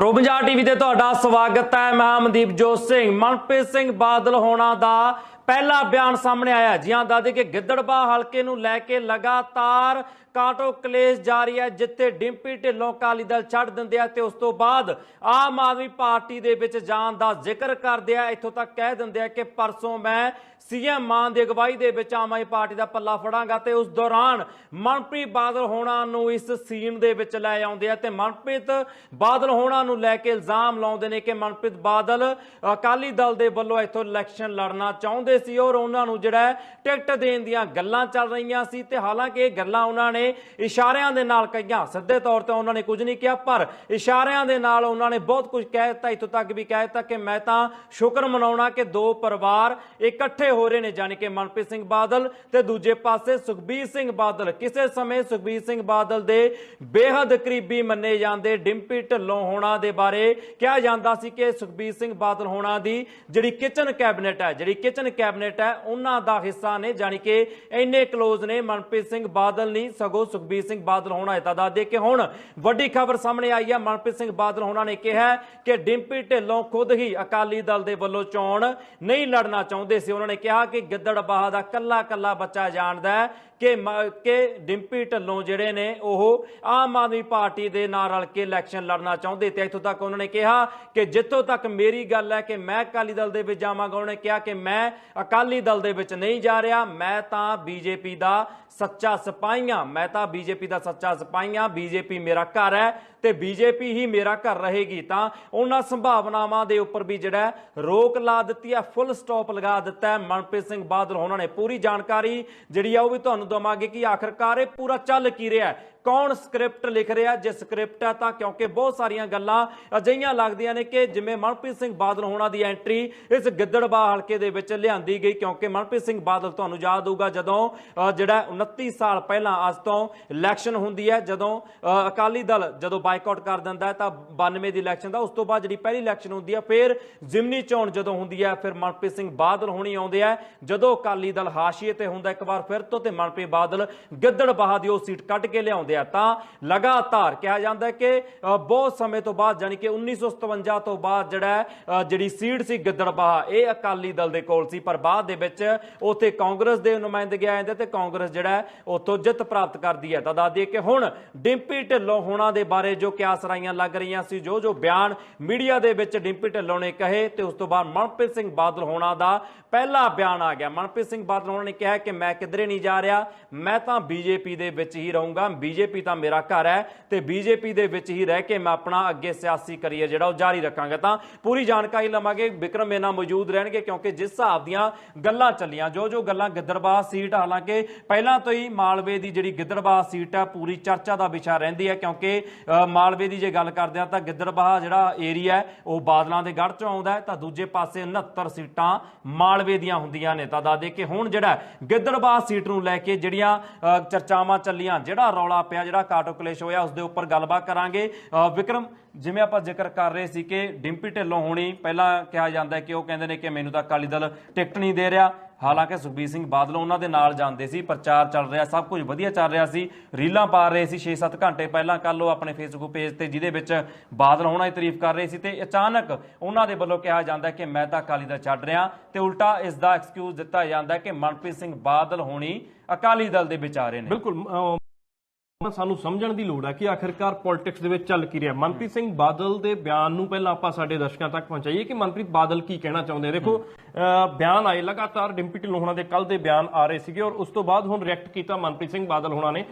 Pro Punjab TV ਤੇ ਤੁਹਾਡਾ ਸਵਾਗਤ ਹੈ। ਮੈਂ ਅਮਨਦੀਪ ਜੋਤ ਸਿੰਘ। ਮਨਪ੍ਰੀਤ ਸਿੰਘ ਬਾਦਲ ਹੋਣਾ ਦਾ ਪਹਿਲਾ ਬਿਆਨ ਸਾਹਮਣੇ ਆਇਆ। ਜੀ ਹਾਂ ਦੱਸਦੇ ਕਿ ਗਿੱਦੜਬਾ ਹਲਕੇ ਨੂੰ ਲੈ ਕੇ ਲਗਾਤਾਰ ਕਾਟੋ ਕਲੇਸ਼ ਜਾਰੀ ਹੈ, ਜਿੱਥੇ ਡਿੰਪੀ ਢਿੱਲੋਂ ਅਕਾਲੀ ਦਲ ਛੱਡ ਦਿੰਦੇ ਆ ਤੇ ਉਸ ਤੋਂ ਬਾਅਦ ਆਮ ਆਦਮੀ ਪਾਰਟੀ ਦੇ ਵਿੱਚ ਜਾਣ ਦਾ ਜ਼ਿਕਰ ਕਰਦੇ ਆ। ਇੱਥੋਂ ਤੱਕ ਕਹਿ ਦਿੰਦੇ ਆ ਕਿ ਪਰਸੋਂ ਮੈਂ ਸੀਐਮ ਮਾਨ ਦੀ ਅਗਵਾਈ ਦੇ ਵਿੱਚ ਆਮ ਆਦਮੀ ਪਾਰਟੀ ਦਾ ਪੱਲਾ ਫੜਾਂਗਾ ਤੇ ਉਸ ਦੌਰਾਨ ਮਨਪ੍ਰੀਤ ਬਾਦਲ ਹੋਣਾ ਨੂੰ ਇਸ ਸੀਨ ਦੇ ਵਿੱਚ ਲੈ ਆਉਂਦੇ ਆ ਤੇ ਮਨਪ੍ਰੀਤ ਬਾਦਲ ਹੋਣਾ ਨੂੰ ਲੈ ਕੇ ਇਲਜ਼ਾਮ ਲਾਉਂਦੇ ਨੇ ਕਿ ਮਨਪ੍ਰੀਤ ਬਾਦਲ ਅਕਾਲੀ ਦਲ ਦੇ ਵੱਲੋਂ ਇੱਥੋਂ ਇਲੈਕਸ਼ਨ ਲੜਨਾ ਚਾਹੁੰਦੇ ਸੀ ਔਰ ਉਹਨਾਂ ਨੂੰ ਜਿਹੜਾ ਟਿਕਟ ਦੇਣ ਦੀਆਂ ਗੱਲਾਂ ਚੱਲ ਰਹੀਆਂ ਸੀ ਤੇ ਹਾਲਾਂਕਿ ਇਹ ਗੱਲਾਂ ਉਹਨਾਂ ਨੇ ਇਸ਼ਾਰਿਆਂ ਦੇ ਨਾਲ ਕਹੀਆਂ। ਸਿੱਧੇ ਤੌਰ ਤੇ ਉਹਨਾਂ ਨੇ ਕੁਝ ਨਹੀਂ ਕਿਹਾ, ਪਰ ਇਸ਼ਾਰਿਆਂ ਦੇ ਨਾਲ ਉਹਨਾਂ ਨੇ ਬਹੁਤ ਕੁਝ ਕਹਿ ਦਿੱਤਾ, ਇੱਥੋਂ ਤੱਕ ਵੀ ਕਹਿ ਦਿੱਤਾ ਕਿ ਮੈਂ ਤਾਂ ਸ਼ੁਕਰ ਮਨਾਉਣਾ ਕਿ ਦੋ ਪਰਿਵਾਰ ਇਕੱਠੇ ਹੋ ਰਹੇ ਨੇ, ਜਾਣੀ ਕਿ ਮਨਪ੍ਰੀਤ ਸਿੰਘ ਬਾਦਲ ਤੇ ਦੂਜੇ ਪਾਸੇ ਸੁਖਬੀਰ ਸਿੰਘ ਬਾਦਲ। ਕਿਸੇ ਸਮੇਂ ਸੁਖਬੀਰ ਸਿੰਘ ਬਾਦਲ ਦੇ ਬੇਹੱਦ ਕਰੀਬੀ ਮੰਨੇ ਜਾਂਦੇ ਡਿੰਪੀ ਢਿੱਲੋਂ ਹੋਣਾ ਦੇ ਬਾਰੇ ਕਿਹਾ ਜਾਂਦਾ ਸੀ ਕਿ ਸੁਖਬੀਰ ਸਿੰਘ ਬਾਦਲ ਹੋਣਾ ਦੀ ਜਿਹੜੀ ਕਿਚਨ ਕੈਬਨਿਟ ਹੈ, ਜਿਹੜੀ ਕਿਚਨ ਕੈਬਨਿਟ ਹੈ, ਉਹਨਾਂ ਦਾ ਹਿੱਸਾ ਨੇ, ਜਾਣੀ ਕਿ ਇੰਨੇ ਕਲੋਜ਼ ਨੇ, ਮਨਪ੍ਰੀਤ ਸਿੰਘ ਬਾਦਲ ਨਹੀਂ, ਸਗੋਂ ਸੁਖਬੀਰ ਸਿੰਘ ਬਾਦਲ ਹੋਣਾ ਹੈ ਤਾਂ ਦੱਸ ਕਿ ਹੁਣ ਵੱਡੀ ਖਬਰ ਸਾਹਮਣੇ ਆਈ ਹੈ, ਮਨਪ੍ਰੀਤ ਸਿੰਘ ਬਾਦਲ ਹੋਣਾ ਨੇ ਕਿਹਾ ਕਿ ਡਿੰਪੀ ਢਿੱਲੋਂ ਖੁਦ ਹੀ ਅਕਾਲੀ ਦਲ ਦੇ ਵੱਲੋਂ ਚੋਣ ਨਹੀਂ ਲੜਨਾ ਚਾਹੁੰਦੇ ਸੀ। ਉਹਨਾਂ ਨੇ ਕਿਹਾ ਕਿ ਗਿੱਦੜਬਾਹਾ ਦਾ ਕੱਲਾ ਕੱਲਾ ਬੱਚਾ ਜਾਣਦਾ ਹੈ ਕਿ ਕਿ ਡਿੰਪੀ ਢਿੱਲੋਂ ਜਿਹੜੇ ਨੇ, ਉਹ ਆਮ ਆਦਮੀ ਪਾਰਟੀ ਦੇ ਨਾਲ ਰਲ ਕੇ ਇਲੈਕਸ਼ਨ ਲੜਨਾ ਚਾਹੁੰਦੇ ਤੇ ਇੱਥੋਂ ਤੱਕ ਉਹਨਾਂ ਨੇ ਕਿਹਾ ਕਿ ਜਿੱਥੋਂ ਤੱਕ ਮੇਰੀ ਗੱਲ ਹੈ ਕਿ ਮੈਂ ਅਕਾਲੀ ਦਲ ਦੇ ਵਿੱਚ ਜਾਵਾਂਗਾ, ਉਹਨੇ ਕਿਹਾ ਕਿ ਮੈਂ ਅਕਾਲੀ ਦਲ ਦੇ ਵਿੱਚ ਨਹੀਂ ਜਾ ਰਿਹਾ। ਮੈਂ ਤਾਂ ਬੀਜੇਪੀ ਦਾ ਸੱਚਾ ਸਿਪਾਹੀਆਂ, ਮੈਂ ਤਾਂ ਬੀਜੇਪੀ ਦਾ ਸੱਚਾ ਸਿਪਾਹੀਆਂ। ਬੀਜੇਪੀ ਮੇਰਾ ਘਰ ਹੈ। ਤੇ ਬੀਜੇਪੀ ਹੀ ਮੇਰਾ ਘਰ ਰਹੇਗੀ ਤਾਂ ਉਹਨਾਂ ਸੰਭਾਵਨਾਵਾਂ ਦੇ ਉੱਪਰ ਵੀ ਜਿਹੜਾ ਰੋਕ ਲਾ ਦਿੱਤੀ ਹੈ ਫੁੱਲ ਸਟਾਪ ਲਗਾ ਦਿੱਤਾ ਹੈ। ਮਨਪ੍ਰੀਤ ਸਿੰਘ ਬਾਦਲ ਉਹਨਾਂ ਨੇ ਪੂਰੀ ਜਾਣਕਾਰੀ ਜਿਹੜੀ ਆ ਉਹ ਵੀ ਤੁਹਾਨੂੰ ਦਵਾਂਗੇ ਕਿ ਆਖਰਕਾਰ ਇਹ ਪੂਰਾ ਚੱਲ ਕੀ ਰਿਹਾ ਹੈ। ਕੌਣ ਸਕ੍ਰਿਪਟ ਲਿਖ ਰਿਹਾ ਜੇ ਸਕ੍ਰਿਪਟ ਹੈ ਤਾਂ ਕਿਉਂਕਿ ਬਹੁਤ ਸਾਰੀਆਂ ਗੱਲਾਂ ਅਜਿਹੀਆਂ ਲੱਗਦੀਆਂ ਨੇ ਕਿ ਜਿਵੇਂ ਮਨਪ੍ਰੀਤ ਸਿੰਘ ਬਾਦਲ ਹੋਣਾ ਦੀ ਐਂਟਰੀ ਇਸ ਗਿੱਦੜਬਾਹ ਹਲਕੇ ਦੇ ਵਿੱਚ ਲਿਆਂਦੀ ਗਈ ਕਿਉਂਕਿ ਮਨਪ੍ਰੀਤ ਸਿੰਘ ਬਾਦਲ ਤੁਹਾਨੂੰ ਯਾਦ ਹੋਊਗਾ ਜਦੋਂ ਜਿਹੜਾ 29 ਸਾਲ ਪਹਿਲਾਂ ਅੱਜ ਤੋਂ ਇਲੈਕਸ਼ਨ ਹੁੰਦੀ ਹੈ ਜਦੋਂ ਅ, ਅਕਾਲੀ ਦਲ ਜਦੋਂ ਬਾਈਕਾਟ ਕਰ ਦਿੰਦਾ ਤਾਂ 92 ਦੀ ਇਲੈਕਸ਼ਨ ਦਾ ਉਸ ਤੋਂ ਬਾਅਦ ਜਿਹੜੀ ਪਹਿਲੀ ਇਲੈਕਸ਼ਨ ਹੁੰਦੀ ਹੈ ਫਿਰ ਜ਼ਿਮਨੀ ਚੋਣ ਜਦੋਂ ਹੁੰਦੀ ਹੈ ਫਿਰ ਮਨਪ੍ਰੀਤ ਸਿੰਘ ਬਾਦਲ ਹੋਣੀ ਆਉਂਦੇ ਆ। ਜਦੋਂ ਅਕਾਲੀ ਦਲ ਹਾਸ਼ੀਏ ਤੇ ਹੁੰਦਾ ਇੱਕ ਵਾਰ ਫਿਰ ਤੋਂ ਤੇ ਮਨਪ੍ਰੀਤ ਬਾਦਲ ਗਿੱਦੜਬਾਹਾ ਦੀ ਉਹ ਸੀਟ ਕੱਢ ਕੇ ਲਿਆਉਂਦੇ ਆ। ਤਾਂ ਲਗਾਤਾਰ ਕਿਹਾ ਜਾਂਦਾ ਕਿ ਅ, ਬਹੁਤ ਸਮੇਂ ਤੋਂ ਬਾਅਦ ਜਾਨੀ ਕਿ 1957 ਤੋਂ ਬਾਅਦ ਜਿਹੜਾ ਜਿਹੜੀ ਸੀਟ ਸੀ ਗਿੱਦੜਬਾਹਾ ਇਹ ਅਕਾਲੀ ਦਲ ਦੇ ਕੋਲ ਸੀ। ਪਰ ਬਾਅਦ ਦੇ ਵਿੱਚ ਉੱਥੇ ਕਾਂਗਰਸ ਦੇ ਨੁਮਾਇੰਦਗੇ ਆ ਜਾਂਦੇ ਤੇ ਕਾਂਗਰਸ ਜਿਹੜਾ ਹੈ, ਉੱਥੋਂ ਜਿੱਤ ਪ੍ਰਾਪਤ ਕਰਦੀ ਹੈ। ਤਾਂ ਦੱਸ ਦਈਏ ਕਿ ਹੁਣ ਡਿੰਪੀ ਢਿੱਲੋਂ ਹੋਣਾ ਦੇ ਬਾਰੇ ਜੋ ਕਿਆਸ ਰਾਈਆਂ ਲੱਗ ਰਹੀਆਂ ਸੀ, ਜੋ ਜੋ ਬਿਆਨ ਮੀਡੀਆ ਦੇ ਵਿੱਚ ਡਿੰਪੀ ਢਿੱਲੋਂ ਨੇ ਕਹੇ ਤੇ ਉਸ ਤੋਂ ਬਾਅਦ ਮਨਪ੍ਰੀਤ ਸਿੰਘ ਬਾਦਲ ਹੋਣਾ ਦਾ ਪਹਿਲਾ ਬਿਆਨ ਆ ਗਿਆ। ਮਨਪ੍ਰੀਤ ਸਿੰਘ ਬਾਦਲ ਹੋਣਾ ਨੇ ਕਿਹਾ ਕਿ ਮੈਂ ਕਿਧਰੇ ਨਹੀਂ ਜਾ ਰਿਹਾ, ਮੈਂ ਤਾਂ ਬੀਜੇਪੀ ਦੇ ਵਿੱਚ ਹੀ ਰਹੂੰਗਾ, ਬੀਜੇਪੀ ਤਾਂ ਮੇਰਾ ਘਰ ਹੈ ਤੇ ਬੀਜੇਪੀ ਦੇ ਵਿੱਚ ਹੀ ਰਹਿ ਕੇ ਮੈਂ ਆਪਣਾ ਅੱਗੇ ਸਿਆਸੀ ਕਰੀਅਰ ਜਿਹੜਾ ਉਹ ਜਾਰੀ ਰੱਖਾਂਗਾ। ਤਾਂ ਪੂਰੀ ਜਾਣਕਾਰੀ ਲਵਾਂਗੇ। ਵਿਕਰਮ ਮੇਰੇ ਮੌਜੂਦ ਰਹਿਣਗੇ ਕਿਉਂਕਿ ਜਿਸ ਹਿਸਾਬ ਦੀਆਂ ਗੱਲਾਂ ਚੱਲੀਆਂ, ਜੋ ਜੋ ਗੱਲਾਂ ਗਿੱਦੜਬਾਹ ਸੀਟ, ਹਾਲਾਂਕਿ ਪਹਿਲਾਂ ਤੋਂ ਹੀ ਮਾਲਵੇ ਦੀ ਜਿਹੜੀ ਗਿੱਦੜਬਾਹ ਸੀਟ ਹੈ, ਪੂਰੀ ਚਰਚਾ ਦਾ ਵਿਸ਼ਾ ਰਹਿੰਦੀ ਹੈ ਕਿਉਂਕਿ ਮਾਲਵੇ ਦੀ ਜੇ ਗੱਲ ਕਰਦੇ ਆ ਤਾਂ ਗਿੱਦੜਬਾਹ ਜਿਹੜਾ ਏਰੀਆ ਹੈ, ਉਹ ਬਾਦਲਾਂ ਦੇ ਗੜ੍ਹ ਚੋਂ ਆਉਂਦਾ ਹੈ, ਤਾਂ ਦੂਜੇ ਪਾਸੇ 69 ਸੀਟਾਂ ਮਾਲਵੇ ਦੀਆਂ ਹੁੰਦੀਆਂ ਨੇ। ਤਾਂ ਦੱਸ ਦੇ ਕਿ ਹੁਣ ਜਿਹੜਾ ਗਿੱਦੜਬਾਹ ਸੀਟ ਨੂੰ ਲੈ ਕੇ ਜਿਹੜੀਆਂ ਚਰਚਾਵਾਂ ਚੱਲੀਆਂ, ਜਿਹੜਾ ਰੌਲਾ ਪਿਆ, ਜਿਹੜਾ ਕਾਟੋ ਕਲੇਸ਼ ਹੋਇਆ ਉਸ ਦੇ ਉੱਪਰ ਗੱਲਬਾਤ ਕਰਾਂਗੇ। ਵਿਕਰਮ, ਜਿਵੇਂ ਆਪਾਂ ਜ਼ਿਕਰ ਕਰ ਰਹੇ ਸੀ ਕਿ ਡਿੰਪੀ ਢਿੱਲੋਂ ਹੋਣੀ ਪਹਿਲਾਂ ਕਿਹਾ ਜਾਂਦਾ ਕਿ ਉਹ ਕਹਿੰਦੇ ਨੇ ਕਿ ਮੈਨੂੰ ਤਾਂ ਅਕਾਲੀ ਦਲ ਟਿਕਟ ਨਹੀਂ ਦੇ ਰਿਹਾ। ਹਾਲਾਂਕਿ ਸੁਖਬੀਰ ਸਿੰਘ ਬਾਦਲ ਉਹਨਾਂ ਦੇ ਨਾਲ ਜਾਂਦੇ ਸੀ, ਪ੍ਰਚਾਰ ਚੱਲ ਰਿਹਾ, ਸਭ ਕੁਝ ਵਧੀਆ ਚੱਲ ਰਿਹਾ ਸੀ, ਰੀਲਾਂ ਪਾ ਰਹੇ ਸੀ 6-7 ਘੰਟੇ ਪਹਿਲਾਂ ਕੱਲ ਉਹ ਆਪਣੇ ਫੇਸਬੁੱਕ ਪੇਜ ਤੇ, ਜਿਹਦੇ ਵਿੱਚ ਬਾਦਲ ਹੋਣਾ ਦੀ ਤਾਰੀਫ ਕਰ ਰਹੇ ਸੀ ਤੇ ਅਚਾਨਕ ਉਹਨਾਂ ਦੇ ਵੱਲੋਂ ਕਿਹਾ ਜਾਂਦਾ ਕਿ ਮੈਂ ਤਾਂ ਅਕਾਲੀ ਦਲ ਛੱਡ ਰਿਹਾ ਤੇ ਉਲਟਾ ਇਸ ਦਾ ਐਕਸਕਿਊਜ਼ ਦਿੱਤਾ ਜਾਂਦਾ ਕਿ ਮਨਪ੍ਰੀਤ ਸਿੰਘ ਬਾਦਲ ਹੋਣੀ ਅਕਾਲੀ ਦਲ ਦੇ ਵਿਚਾਰੇ ਨੇ। ਬਿਲਕੁਲ ਸਾਨੂੰ ਸਮਝਣ ਦੀ ਲੋੜ ਹੈ ਕਿ ਆਖਿਰਕਾਰ ਪੋਲਿਟਿਕਸ ਦੇ ਵਿੱਚ ਚੱਲ ਕੀ ਰਿਹਾ। ਮਨਪ੍ਰੀਤ ਸਿੰਘ ਬਾਦਲ ਦੇ ਬਿਆਨ ਨੂੰ ਪਹਿਲਾਂ ਆਪਾਂ ਸਾਡੇ ਦਰਸ਼ਕਾਂ ਤੱਕ ਪਹੁੰਚਾਈਏ ਕਿ ਮਨਪ੍ਰੀਤ ਬਾਦਲ ਕੀ ਕਹਿਣਾ ਚਾਹੁੰਦੇ ਆ। ਦੇਖੋ ਬਿਆਨ ਆਏ ਲਗਾਤਾਰ ਡਿੰਪੀ ਢਿੱਲੋਂ ਹੋਣਾ ਦੇ ਕੱਲ ਦੇ ਬਿਆਨ ਆ ਰਹੇ ਸੀਗੇ ਔਰ ਉਸ ਤੋਂ ਬਾਅਦ ਹੁਣ ਰਿਐਕਟ ਕੀਤਾ ਮਨਪ੍ਰੀਤ ਸਿੰਘ ਬਾਦਲ ਹੋਣਾ ਨੇ।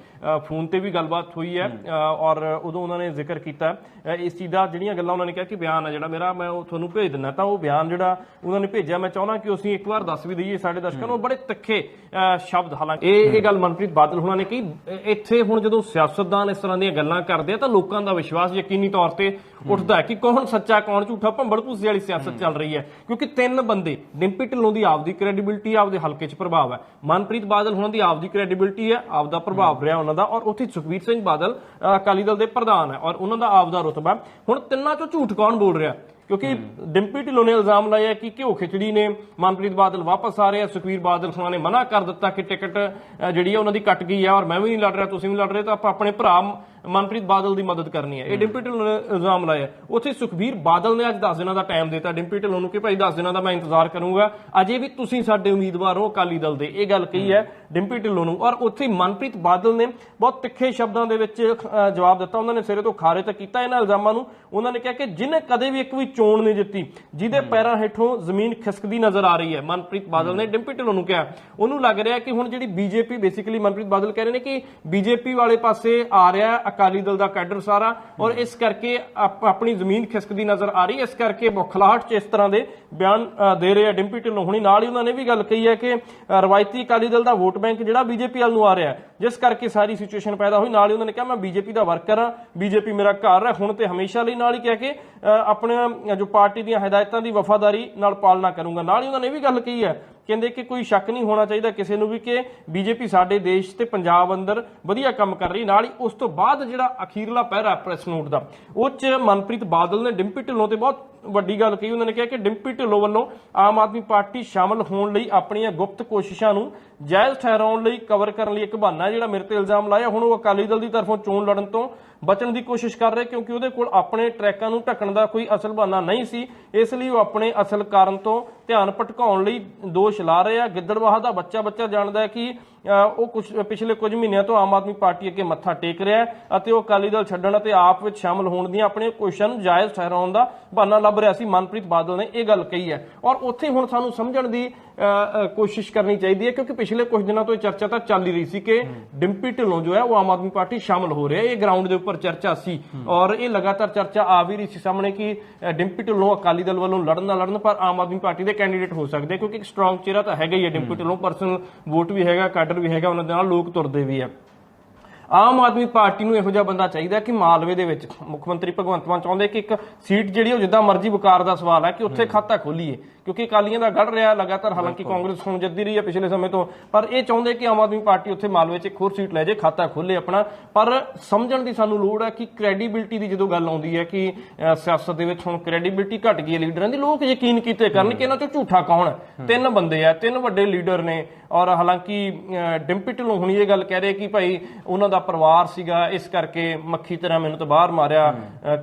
ਫੋਨ ਤੇ ਵੀ ਗੱਲਬਾਤ ਹੋਈ ਹੈ ਔਰ ਉਦੋਂ ਉਹਨਾਂ ਨੇ ਜ਼ਿਕਰ ਕੀਤਾ। ਇਸ ਚੀਜ਼ ਦਾ ਜਿਹੜੀਆਂ ਗੱਲਾਂ ਉਹਨਾਂ ਨੇ ਕਿਹਾ ਕਿ ਬਿਆਨ ਆ ਜਿਹੜਾ ਮੇਰਾ ਮੈਂ ਉਹ ਤੁਹਾਨੂੰ ਭੇਜ ਦਿੰਦਾ ਤਾਂ ਉਹ ਬਿਆਨ ਜਿਹੜਾ ਉਹਨਾਂ ਨੇ ਭੇਜਿਆ। ਮੈਂ ਚਾਹੁੰਦਾ ਕਿ ਅਸੀਂ ਇੱਕ ਵਾਰ ਦੱਸ ਵੀ ਦਈਏ ਸਾਡੇ ਦਰਸ਼ਕਾਂ ਨੂੰ। ਬੜੇ ਤਿੱਖੇ ਅਹ, ਸ਼ਬਦ ਹਾਲਾਂਕਿ ਇਹ ਇਹ ਗੱਲ ਮਨਪ੍ਰੀਤ ਬਾਦਲ ਹੋਣਾ ਨੇ ਕਹੀ। ਇੱਥੇ ਹੁਣ ਜਦੋਂ ਸਿਆਸਤਦਾਨ ਇਸ ਤਰ੍ਹਾਂ ਦੀਆਂ ਗੱਲਾਂ ਕਰਦੇ ਆ ਤਾਂ ਲੋਕਾਂ ਦਾ ਵਿਸ਼ਵਾਸ ਯਕੀਨੀ ਤੌਰ ਤੇ ਉੱਠਦਾ ਹੈ ਕਿ ਕੌਣ ਸੱਚਾ, ਕੌਣ ਝੂਠਾ, ਭੰਬਲ ਵਾਲੀ ਸਿਆਸਤ ਚੱਲ ਰਹੀ ਹੈ। ਕਿਉਂਕਿ ਤਿੰਨ ਬੰਦੇ, ਡਿੰਪੀ ਢਿੱਲੋਂ ਦੀ ਆਪਦੀ ਕ੍ਰੈਡੀਬਿਲਟੀ ਆਪਦੇ ਹਲਕੇ 'ਚ ਪ੍ਰਭਾਵ ਹੈ। ਮਨਪ੍ਰੀਤ ਬਾਦਲ ਹੋਣਾ ਦੀ ਆਪਦੀ ਕ੍ਰੈਡੀਬਿਲਟੀ ਹੈ, ਆਪਦਾ ਪ੍ਰਭਾਵ ਰਿਹਾ ਉਹਨਾਂ ਦਾ ਔਰ ਉੱਥੇ ਸੁਖਬੀਰ ਸਿੰਘ ਬਾਦਲ ਅਕਾਲੀ ਦਲ ਦੇ ਪ੍ਰਧਾਨ ਹੈ ਔਰ ਉਹਨਾਂ ਦਾ ਆਪਦਾ ਰੁਤਬਾ ਹੁਣ ਤਿੰਨਾਂ 'ਚੋਂ ਝੂਠ ਕੌਣ ਬੋਲ ਰਿਹਾ? ਕਿਉਂਕਿ ਡਿੰਪੀ ਢਿੱਲੋਂ ਨੇ ਇਲਜ਼ਾਮ ਲਾਇਆ ਕਿ ਘਿਓ ਖਿਚੜੀ ਨੇ ਮਨਪ੍ਰੀਤ ਬਾਦਲ ਵਾਪਸ ਆ ਰਹੇ ਆ। ਸੁਖਵੀਰ ਬਾਦਲ ਹੋਣਾ ਨੇ ਮਨਾ ਕਰ ਦਿੱਤਾ ਕਿ ਟਿਕਟ ਜਿਹੜੀ ਹੈ ਉਹਨਾਂ ਦੀ ਕੱਟ ਗਈ ਹੈ ਔਰ ਮੈਂ ਵੀ ਨਹੀਂ ਲੜ ਰਿਹਾ ਤੁਸੀਂ ਵੀ ਲੜ ਰਹੇ ਤਾਂ ਆਪਾਂ ਆਪਣੇ ਭਰਾ ਮਨਪ੍ਰੀਤ ਬਾਦਲ ਦੀ ਮਦਦ ਕਰਨੀ ਹੈ। ਇਹ ਡਿੰਪੀ ਢਿੱਲੋਂ ਨੇ ਇਲਜ਼ਾਮ ਲਾਇਆ ਉੱਥੇ ਸੁਖਬੀਰ ਬਾਦਲ ਨੇ ਅੱਜ 10 ਦਿਨਾਂ ਦਾ ਟਾਈਮ ਦਿੱਤਾ। ਡਿੰਪੀ ਢਿੱਲੋਂ ਨੂੰ ਕਿ ਭਾਈ 10 ਦਿਨਾਂ ਦਾ ਮੈਂ ਇੰਤਜ਼ਾਰ ਕਰੂੰਗਾ। ਅਜੇ ਵੀ ਤੁਸੀਂ ਸਾਡੇ ਉਮੀਦਵਾਰ ਹੋ ਅਕਾਲੀ ਦਲ ਦੇ। ਇਹ ਗੱਲ ਕਹੀ ਹੈ ਡਿੰਪੀ ਢਿੱਲੋਂ ਨੂੰ। ਔਰ ਉੱਥੇ ਮਨਪ੍ਰੀਤ ਬਾਦਲ ਨੇ ਬਹੁਤ ਤਿੱਖੇ ਸ਼ਬਦਾਂ ਦੇ ਵਿੱਚ ਜਵਾਬ ਦਿੱਤਾ। ਉਹਨਾਂ ਨੇ ਸਿਰੇ ਤੋਂ ਖਾਰੇ ਤਾਂ ਕੀਤਾ ਇਹਨਾਂ ਇਲਜ਼ਾਮਾਂ ਨੂੰ। ਉਹਨਾਂ ਨੇ ਕਿਹਾ ਕਿ ਜਿਹਨੇ ਕਦੇ ਵੀ ਇੱਕ ਵੀ ਚੋਣ ਨਹੀਂ ਜਿੱਤੀ ਜਿਹਦੇ ਪੈਰਾਂ ਹੇਠੋਂ ਜ਼ਮੀਨ ਖਿਸਕਦੀ ਨਜ਼ਰ ਆ ਰਹੀ ਹੈ ਮਨਪ੍ਰੀਤ ਬਾਦਲ ਨੇ। ਡਿੰਪੀ ਢਿੱਲੋਂ ਨੂੰ ਕਿਹਾ। ਉਹਨੂੰ ਲੱਗ ਰਿਹਾ ਕਿ ਹੁਣ ਜਿਹੜੀ ਬੀਜੇਪੀ ਬੇਸਿਕਲੀ ਮਨਪ੍ਰੀਤ ਬਾਦਲ ਕਹਿ ਰਹੇ ਨੇ ਕਿ ਬੀਜੇਪੀ ਵਾਲੇ ਪਾਸੇ ਆ ਰਿਹਾ ਅਕਾਲੀ ਦਲ ਦਾ ਕੈਡਰ ਸਾਰਾ ਔਰ ਇਸ ਕਰਕੇ ਆਪਣੀ ਜ਼ਮੀਨ ਖਿਸਕਦੀ ਨਜ਼ਰ ਆ ਰਹੀ ਇਸ ਕਰਕੇ ਬੁਖਲਾਹਟ ਚ ਇਸ ਤਰ੍ਹਾਂ ਦੇ ਬਿਆਨ ਦੇ ਰਹੇ ਆ ਡਿੰਪੀ ਢਿੱਲੋਂ ਹੁਣੀ। ਨਾਲ ਹੀ ਉਹਨਾਂ ਨੇ ਵੀ ਗੱਲ ਕਹੀ ਹੈ ਕਿ ਰਵਾਇਤੀ ਅਕਾਲੀ ਦਲ ਦਾ ਵੋਟ ਬੈਂਕ ਜਿਹੜਾ ਬੀਜੇਪੀ ਵੱਲ ਨੂੰ ਆ ਰਿਹਾ ਜਿਸ ਕਰਕੇ ਸਾਰੀ ਸਿਚੁਏਸ਼ਨ ਪੈਦਾ ਹੋਈ। ਨਾਲ ਹੀ ਉਹਨਾਂ ਨੇ ਕਿਹਾ ਮੈਂ ਬੀਜੇਪੀ ਦਾ ਵਰਕਰ ਹਾਂ। ਬੀਜੇਪੀ ਮੇਰਾ ਘਰ ਹੈ। ਹੁਣ ਤੇ ਹਮੇਸ਼ਾ ਲਈ ਨਾਲ ਹੀ ਕਹਿ ਕੇ ਅ, ਆਪਣੇ ਜੋ ਪਾਰਟੀ ਦੀਆਂ ਹਦਾਇਤਾਂ ਦੀ ਵਫਾਦਾਰੀ ਨਾਲ ਪਾਲਣਾ ਕਰੂੰਗਾ। ਨਾਲ ਹੀ ਉਹਨਾਂ ਨੇ ਇਹ ਵੀ ਗੱਲ ਕਹੀ ਹੈ ਕਹਿੰਦੇ ਕਿ ਕੋਈ ਸ਼ੱਕ ਨਹੀਂ ਹੋਣਾ ਚਾਹੀਦਾ ਕਿਸੇ ਨੂੰ ਵੀ ਕਿ ਬੀਜੇਪੀ ਸਾਡੇ ਦੇਸ਼ ਤੇ ਪੰਜਾਬ ਅੰਦਰ ਵਧੀਆ ਕੰਮ ਕਰ ਰਹੀ, ਨਾਲ ਹੀ ਉਸ ਤੋਂ ਬਾਅਦ ਜਿਹੜਾ ਅਖੀਰਲਾ ਪਹਿਰਾ ਪ੍ਰੈਸ ਨੋਟ ਦਾ। ਉਹ ਚ ਮਨਪ੍ਰੀਤ ਬਾਦਲ ਨੇ ਡਿੰਪੀ ਢਿੱਲੋਂ ਤੇ ਬਹੁਤ ਵੱਡੀ ਗੱਲ ਕਹੀ, ਉਹਨਾਂ ਨੇ ਕਿਹਾ ਕਿ ਡਿੰਪੀ ਢਿੱਲੋਂ ਵੱਲੋਂ ਆਮ ਆਦਮੀ ਪਾਰਟੀ ਸ਼ਾਮਲ ਹੋਣ ਲਈ ਆਪਣੀਆਂ ਗੁਪਤ ਕੋਸ਼ਿਸ਼ਾਂ ਨੂੰ ਜਾਇਜ਼ ਠਹਿਰਾਉਣ ਲਈ ਕਵਰ ਕਰਨ ਲਈ ਇੱਕ ਬਹਾਨਾ ਜਿਹੜਾ ਮੇਰੇ ਤੇ ਇਲਜ਼ਾਮ ਲਾਇਆ। ਹੁਣ ਉਹ ਅਕਾਲੀ ਦਲ ਦੀ ਤਰਫੋਂ ਚੋਣ ਲੜਨ ਤੋਂ ਬਚਣ ਦੀ ਕੋਸ਼ਿਸ਼ ਕਰ ਰਿਹਾ, ਕਿਉਂਕਿ ਉਹਦੇ ਕੋਲ ਆਪਣੇ ਟਰੈਕਾਂ ਨੂੰ ਢੱਕਣ ਦਾ ਕੋਈ ਅਸਲ ਬਹਾਨਾ ਨਹੀਂ ਸੀ। ਇਸ ਲਈ ਉਹ ਆਪਣੇ ਅਸਲ ਕਾਰਨ ਤੋਂ ਧਿਆਨ ਭਟਕਾਉਣ ਲਈ ਦੋਸ਼ ਲਾ ਰਹੇ ਆ। ਗਿੱਦੜਵਾਹ ਦਾ ਬੱਚਾ ਬੱਚਾ ਜਾਣਦਾ ਹੈ ਕਿ ਉਹ ਕੁਝ ਪਿਛਲੇ ਕੁਝ ਮਹੀਨਿਆਂ ਤੋਂ ਆਮ ਆਦਮੀ ਪਾਰਟੀ ਅੱਗੇ ਮੱਥਾ ਟੇਕ ਰਿਹਾ ਹੈ ਅਤੇ ਉਹ ਅਕਾਲੀ ਦਲ ਛੱਡਣ ਅਤੇ ਆਪ ਵਿੱਚ ਸ਼ਾਮਲ ਹੋਣ ਦੀਆਂ ਆਪਣੀਆਂ ਕੋਸ਼ਿਸ਼ਾਂ ਨੂੰ ਜਾਇਜ਼ ਠਹਿਰਾਉਣ ਦਾ ਬਹਾਨਾ ਲੱਭ ਰਿਹਾ ਸੀ। ਮਨਪ੍ਰੀਤ ਬਾਦਲ ਨੇ ਇਹ ਗੱਲ ਕਹੀ ਹੈ। ਔਰ ਉੱਥੇ ਹੁਣ ਸਾਨੂੰ ਸਮਝਣ ਦੀ ਅ, ਕੋਸ਼ਿਸ਼ ਕਰਨੀ ਚਾਹੀਦੀ ਹੈ ਕਿਉਂਕਿ ਪਿਛਲੇ ਕੁਝ ਦਿਨਾਂ ਤੋਂ ਇਹ ਚਰਚਾ ਤਾਂ ਚੱਲ ਹੀ ਰਹੀ ਸੀ ਕਿ ਡਿੰਪੀ ਢਿੱਲੋਂ ਜੋ ਹੈ ਉਹ ਆਮ ਆਦਮੀ ਪਾਰਟੀ ਸ਼ਾਮਲ ਹੋ ਰਿਹਾ ਹੈ। ਇਹ ਗਰਾਊਂਡ ਦੇ ਉੱਪਰ ਚਰਚਾ ਸੀ ਔਰ ਇਹ ਲਗਾਤਾਰ ਚਰਚਾ ਆ ਵੀ ਰਹੀ ਸੀ ਸਾਹਮਣੇ ਕਿ ਡਿੰਪੀ ਢਿੱਲੋਂ ਅਕਾਲੀ ਦਲ ਵੱਲੋਂ ਲੜਨ ਨਾ ਲੜਨ ਪਰ ਆਮ ਆਦਮੀ ਪਾਰਟੀ ਦੇ ਕੈਂਡੀਡੇਟ ਹੋ ਸਕਦੇ ਕਿਉਂਕਿ ਇੱਕ ਸਟਰੋਂਗ ਚਿਹਰਾ ਤਾਂ ਹੈਗਾ ਹੀ ਹੈ ਡਿੰਪੀ ਢਿੱਲੋਂ ਪਰਸਨਲ ਵੋਟ ਵੀ ਹੈਗਾ ਕਾਡਰ ਵੀ ਹੈਗਾ ਉਹਨਾਂ ਦੇ ਨਾਲ ਲੋਕ ਤੁਰਦੇ ਵੀ ਆ। ਆਮ ਆਦਮੀ ਪਾਰਟੀ ਨੂੰ ਇਹੋ ਜਿਹਾ ਬੰਦਾ ਚਾਹੀਦਾ ਕਿ ਮਾਲਵੇ ਦੇ ਵਿੱਚ ਮੁੱਖ ਮੰਤਰੀ ਭਗਵੰਤ ਮਾਨ ਚਾਹੁੰਦੇ ਕਿ ਇੱਕ ਸੀਟ ਜਿਹੜੀ ਉਹ ਜਿੱਦਾਂ ਮਰਜ਼ੀ ਵਕਾਰ ਦਾ ਸਵਾਲ ਹੈ ਕਿ ਉੱਥੇ ਖਾਤਾ ਖੋਲੀਏ। ਕਿਉਂਕਿ ਅਕਾਲੀਆਂ ਦਾ ਗੜ ਰਿਹਾ ਲਗਾਤਾਰ ਹਾਲਾਂਕਿ ਕਾਂਗਰਸ ਹੁਣ ਜਿੱਦੀ ਰਹੀ ਹੈ ਪਿਛਲੇ ਸਮੇਂ ਤੋਂ। ਪਰ ਇਹ ਚਾਹੁੰਦੇ ਕਿ ਆਮ ਆਦਮੀ ਪਾਰਟੀ ਉੱਥੇ ਮਾਲਵੇ 'ਚ ਇੱਕ ਹੋਰ ਸੀਟ ਲੈ ਜੇ ਖਾਤਾ ਖੋਲੇ ਆਪਣਾ। ਪਰ ਸਮਝਣ ਦੀ ਸਾਨੂੰ ਲੋੜ ਹੈ ਕਿ ਕ੍ਰੈਡੀਬਿਲਟੀ ਦੀ ਜਦੋਂ ਗੱਲ ਆਉਂਦੀ ਹੈ ਕਿ ਸਿਆਸਤ ਦੇ ਵਿੱਚ ਹੁਣ ਕ੍ਰੈਡੀਬਿਲਟੀ ਘਟ ਗਈ ਹੈ ਲੀਡਰਾਂ ਦੀ ਲੋਕ ਯਕੀਨ ਕੀਤੇ ਕਰਨ ਕਿ ਇਹਨਾਂ 'ਚੋਂ ਝੂਠਾ ਕੌਣ ਤਿੰਨ ਬੰਦੇ ਆ ਤਿੰਨ ਵੱਡੇ ਲੀਡਰ ਨੇ। ਔਰ ਹਾਲਾਂਕਿ ਡਿੰਪੀ ਢਿੱਲੋਂ ਹੁਣੀ ਇਹ ਗੱਲ ਕਹਿ ਰਹੇ ਕਿ ਭਾਈ ਉਹਨਾਂ ਦਾ ਪਰਿਵਾਰ ਸੀਗਾ ਇਸ ਕਰਕੇ ਮੱਖੀ ਤਰ੍ਹਾਂ ਮੈਨੂੰ ਤਾਂ ਬਾਹਰ ਮਾਰਿਆ।